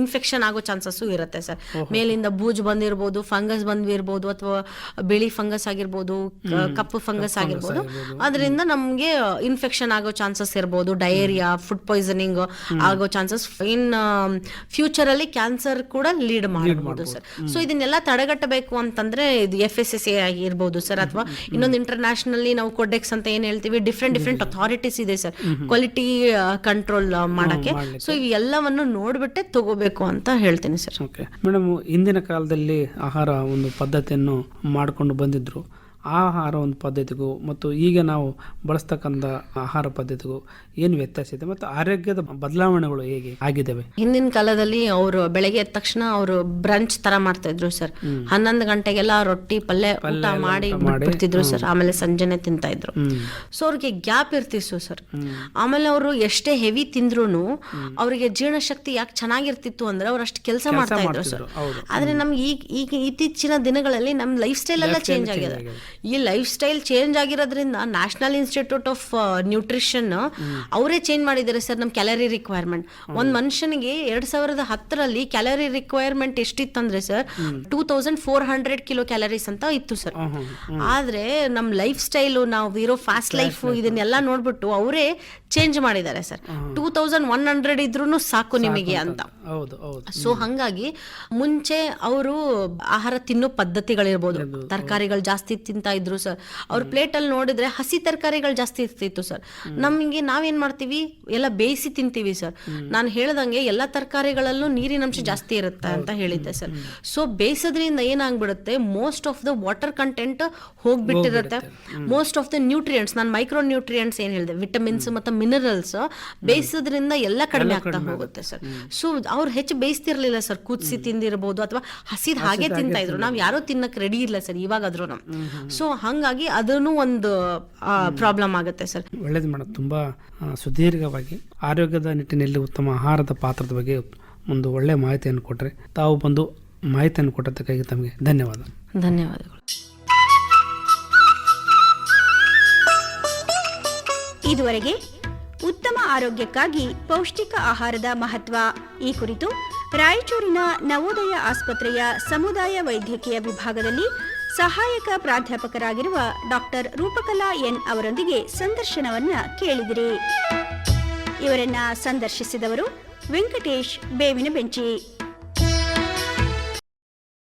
ಇನ್ಫೆಕ್ಷನ್ ಆಗೋ ಚಾನ್ಸಸ್ ಇರುತ್ತೆ ಸರ್. ಮೇಲಿಂದ ಬೂಜ್ ಬಂದಿರ್ಬೋದು ಫಂಗಸ್ ಬಂದಿರ್ಬೋದು ಅಥವಾ ಬಿಳಿ ಫಂಗಸ್ ಆಗಿರ್ಬೋದು ಕಪ್ಪು ಫಂಗಸ್ ಆಗಿರ್ಬೋದು. ಅದರಿಂದ ನಮಗೆ ಇನ್ಫೆಕ್ಷನ್ ಆಗೋ ಚಾನ್ಸಸ್ ಇರ್ಬೋದು ಡಯೇರಿಯಾ ಫುಡ್ ಪಾಯ್ಸನಿಂಗ್ ಆಗೋ ಚಾನ್ಸಸ್. ಇನ್ ಫ್ಯೂಚರ್ ಅಲ್ಲಿ ಕ್ಯಾನ್ಸರ್ ಕೂಡ ಲೀಡ್ ಮಾಡಬಹುದು ಸರ್. ಸೊ ಇದನ್ನೆಲ್ಲ ತಡೆಗಟ್ಟಬೇಕು ಅಂತಂದ್ರೆ ಇದು ಎಫ್ ಎಸ್ ಎಸ್ ಎ ಆಗಿರ್ಬೋದು ಸರ್ ಅಥವಾ ಇನ್ನೊಂದು ಇಂಟರ್ನ್ಯಾಷನಲಿ ನಾವು ಕೊಡೆಕ್ಸ್ ಅಂತ ಏನ್ ಹೇಳ್ತೀವಿ ಡಿಫ್ರೆಂಟ್ ಡಿಫ್ರೆಂಟ್ ಅಥಾರಿಟೀಸ್ ಇದೆ ಸರ್. ಕ್ವಾಲಿಟಿ ಕಂಟ್ರೋಲ್ ಮಾಡಕ್ಕೆ. ಸೊ ಇವೆಲ್ಲವನ್ನು ನೋಡ್ಬಿಟ್ಟೆ ತಗೋಬೇಕು ಅಂತ ಹೇಳ್ತೀನಿ ಸರ್. ಓಕೆ ಮೇಡಮ್ ಹಿಂದಿನ ಕಾಲದಲ್ಲಿ ಆಹಾರ ಒಂದು ಪದ್ಧತಿಯನ್ನು ಮಾಡಿಕೊಂಡು ಬಂದಿದ್ರು. ಆ ಆಹಾರ ಒಂದು ಪದ್ಧತಿಗೂ ಮತ್ತು ಈಗ ನಾವು ಬಳಸ್ತಕ್ಕಂಥ ಆಹಾರ ಪದ್ಧತಿಗೂ ಏನು ವ್ಯತ್ಯಾಸ ಇದೆ ಮತ್ತು ಆರೋಗ್ಯದ ಬದಲಾವಣೆಗಳು ಹೇಗೆ ಆಗಿದ್ದಾವೆ? ಹಿಂದಿನ ಕಾಲದಲ್ಲಿ ಅವರು ಬೆಳಗ್ಗೆ ಎದ್ದ ತಕ್ಷಣ ಅವರು ಬ್ರಂಚ್ ತರ ಮಾಡ್ತಾ ಇದ್ರು ಸರ್ ಹನ್ನೊಂದು ಗಂಟೆಗೆಲ್ಲ ರೊಟ್ಟಿ ಪಲ್ಯ ಊಟ ಮಾಡಿ ಬಿಡ್ತಿದ್ರು ಸರ್ ಆಮೇಲೆ ಸಂಜೆನೆ ತಿಂತಾ ಇದ್ರು ಸೊ ಅವ್ರಿಗೆ ಗ್ಯಾಪ್ ಇರ್ತಿತ್ತು ಸರ್ ಆಮೇಲೆ ಅವರು ಎಷ್ಟೇ ಹೆವಿ ತಿಂದ್ರು ಅವರಿಗೆ ಜೀರ್ಣಶಕ್ತಿ ಯಾಕೆ ಚೆನ್ನಾಗಿರ್ತಿತ್ತು ಅಂದ್ರೆ ಅವ್ರು ಅಷ್ಟು ಕೆಲಸ ಮಾಡ್ತಾ ಇದ್ರು ಸರ್. ಆದ್ರೆ ನಮ್ಗೆ ಈಗ ಈಗ ಇತ್ತೀಚಿನ ದಿನಗಳಲ್ಲಿ ನಮ್ ಲೈಫ್ ಸ್ಟೈಲ್ ಎಲ್ಲ ಚೇಂಜ್ ಆಗಿದೆ. ಈ ಲೈಫ್ ಸ್ಟೈಲ್ ಚೇಂಜ್ ಆಗಿರೋದ್ರಿಂದ ನ್ಯಾಷನಲ್ ಇನ್ಸ್ಟಿಟ್ಯೂಟ್ ಆಫ್ ನ್ಯೂಟ್ರಿಷನ್ ಅವರೇ ಚೇಂಜ್ ಮಾಡಿದ್ದಾರೆ ಸರ್ ನಮ್ಮ ಕ್ಯಾಲರಿ ರಿಕ್ವೈರ್ಮೆಂಟ್ ಒಂದು ಮನುಷ್ಯನಿಗೆ ಎರಡ್ ಸಾವಿರದ ಹತ್ತರಲ್ಲಿ calorie requirement ಎಷ್ಟಿತ್ತಂದ್ರೆ sir two thousand four hundred kilocalories ಅಂತ ಇತ್ತು ಸರ್ ಆದ್ರೆ ನಮ್ಮ ಲೈಫ್ ಸ್ಟೈಲು ನಾವು ಇರೋ ಫಾಸ್ಟ್ ಲೈಫ್ ಇದನ್ನೆಲ್ಲ ನೋಡ್ಬಿಟ್ಟು ಅವರೇ ಚೇಂಜ್ ಮಾಡಿದ್ದಾರೆ sir two thousand one hundred ಇದ್ರೂ ಸಾಕು ನಿಮಗೆ ಅಂತ. ಹೌದು ಹೌದು. ಸೊ ಹಂಗಾಗಿ ಮುಂಚೆ ಅವರು ಆಹಾರ ತಿನ್ನೋ ಪದ್ಧತಿಗಳಿರ್ಬೋದು. ತರಕಾರಿಗಳು ಜಾಸ್ತಿ ತಿಂತಾ ಇದ್ರು ಸರ್. ಅವ್ರ ಪ್ಲೇಟ್ ಅಲ್ಲಿ ನೋಡಿದ್ರೆ ಹಸಿ ತರಕಾರಿಗಳು ಜಾಸ್ತಿ ಇರ್ತಿತ್ತು ಸರ್. ನಮಗೆ ನಾವೇನ್ ಮಾಡ್ತೀವಿ? ಎಲ್ಲ ಬೇಯಿಸಿ ತಿಂತೀವಿ ಸರ್. ನಾನು ಹೇಳ್ದಂಗೆ ಎಲ್ಲ ತರಕಾರಿಗಳಲ್ಲೂ ನೀರಿನಂಶ ಜಾಸ್ತಿ ಇರುತ್ತೆ ಅಂತ ಹೇಳಿದ್ದೆ ಸರ್. ಸೊ ಬೇಯಿಸೋದ್ರಿಂದ ಏನಾಗ್ಬಿಡುತ್ತೆ? Most of the water content ಹೋಗ್ಬಿಟ್ಟಿರುತ್ತೆ. Most of the nutrients ನಾನು ಮೈಕ್ರೋ ನ್ಯೂಟ್ರಿಯೆಂಟ್ಸ್ ಏನ್ ಹೇಳಿದೆ? ವಿಟಮಿನ್ಸ್ ಮತ್ತು ಮಿನರಲ್ಸ್ ಬೇಯಿಸೋದ್ರಿಂದ ಎಲ್ಲ ಕಡಿಮೆ ಆಗ್ತಾ ಹೋಗುತ್ತೆ ಸರ್. ಸೊ ಅವ್ರು ಹೆಚ್ಚು ಬೇಯಿಸ್ತಿರ್ಲಿಲ್ಲ ಸರ್ ಕುದಿಸಿ ತಿಂದಿರ್ಬೋದು ಅಥವಾ ಹಸಿದ್ ಹಾಗೆ ತಿಂತಾ ಇದ್ರು. ನಾವ್ ಯಾರೋ ತಿನ್ನಕ್ ರೆಡಿ ಇಲ್ಲ ಸರ್ ಇವಾಗ ಇವಾಗಾದ್ರೂ ಸೊ ಹಂಗಾಗಿ ಅದನ್ನು ಒಂದು ಪ್ರಾಬ್ಲಮ್ ಆಗುತ್ತೆ ಸರ್. ಒಳ್ಳೇದು ಮೇಡಮ್ ತುಂಬಾ ಸುದೀರ್ಘವಾಗಿ ಆರೋಗ್ಯದ ನಿಟ್ಟಿನಲ್ಲಿ ಉತ್ತಮ ಆಹಾರದ ಪಾತ್ರದ ಬಗ್ಗೆ ಒಂದು ಒಳ್ಳೆ ಮಾಹಿತಿಯನ್ನು ಕೊಟ್ಟರೆ ತಾವು ಬಂದು ಮಾಹಿತಿಯನ್ನು ಕೊಟ್ಟದಕ್ಕಾಗಿ ತಮಗೆ ಧನ್ಯವಾದ. ಧನ್ಯವಾದಗಳು. ಇದುವರೆಗೆ ಉತ್ತಮ ಆರೋಗ್ಯಕ್ಕಾಗಿ ಪೌಷ್ಟಿಕ ಆಹಾರದ ಮಹತ್ವ. ಈ ಕುರಿತು ರಾಯಚೂರಿನ ನವೋದಯ ಆಸ್ಪತ್ರೆಯ ಸಮುದಾಯ ವೈದ್ಯಕೀಯ ವಿಭಾಗದಲ್ಲಿ ಸಹಾಯಕ ಪ್ರಾಧ್ಯಾಪಕರಾಗಿರುವ ಡಾಕ್ಟರ್ ರೂಪಕಲಾ ಎನ್ ಅವರೊಂದಿಗೆ ಸಂದರ್ಶನವನ್ನ ಕೇಳಿದಿರಿ. ಇವರನ್ನ ಸಂದರ್ಶಿಸಿದವರು ವೆಂಕಟೇಶ್ ಬೇವಿನ ಬೆಂಚಿ.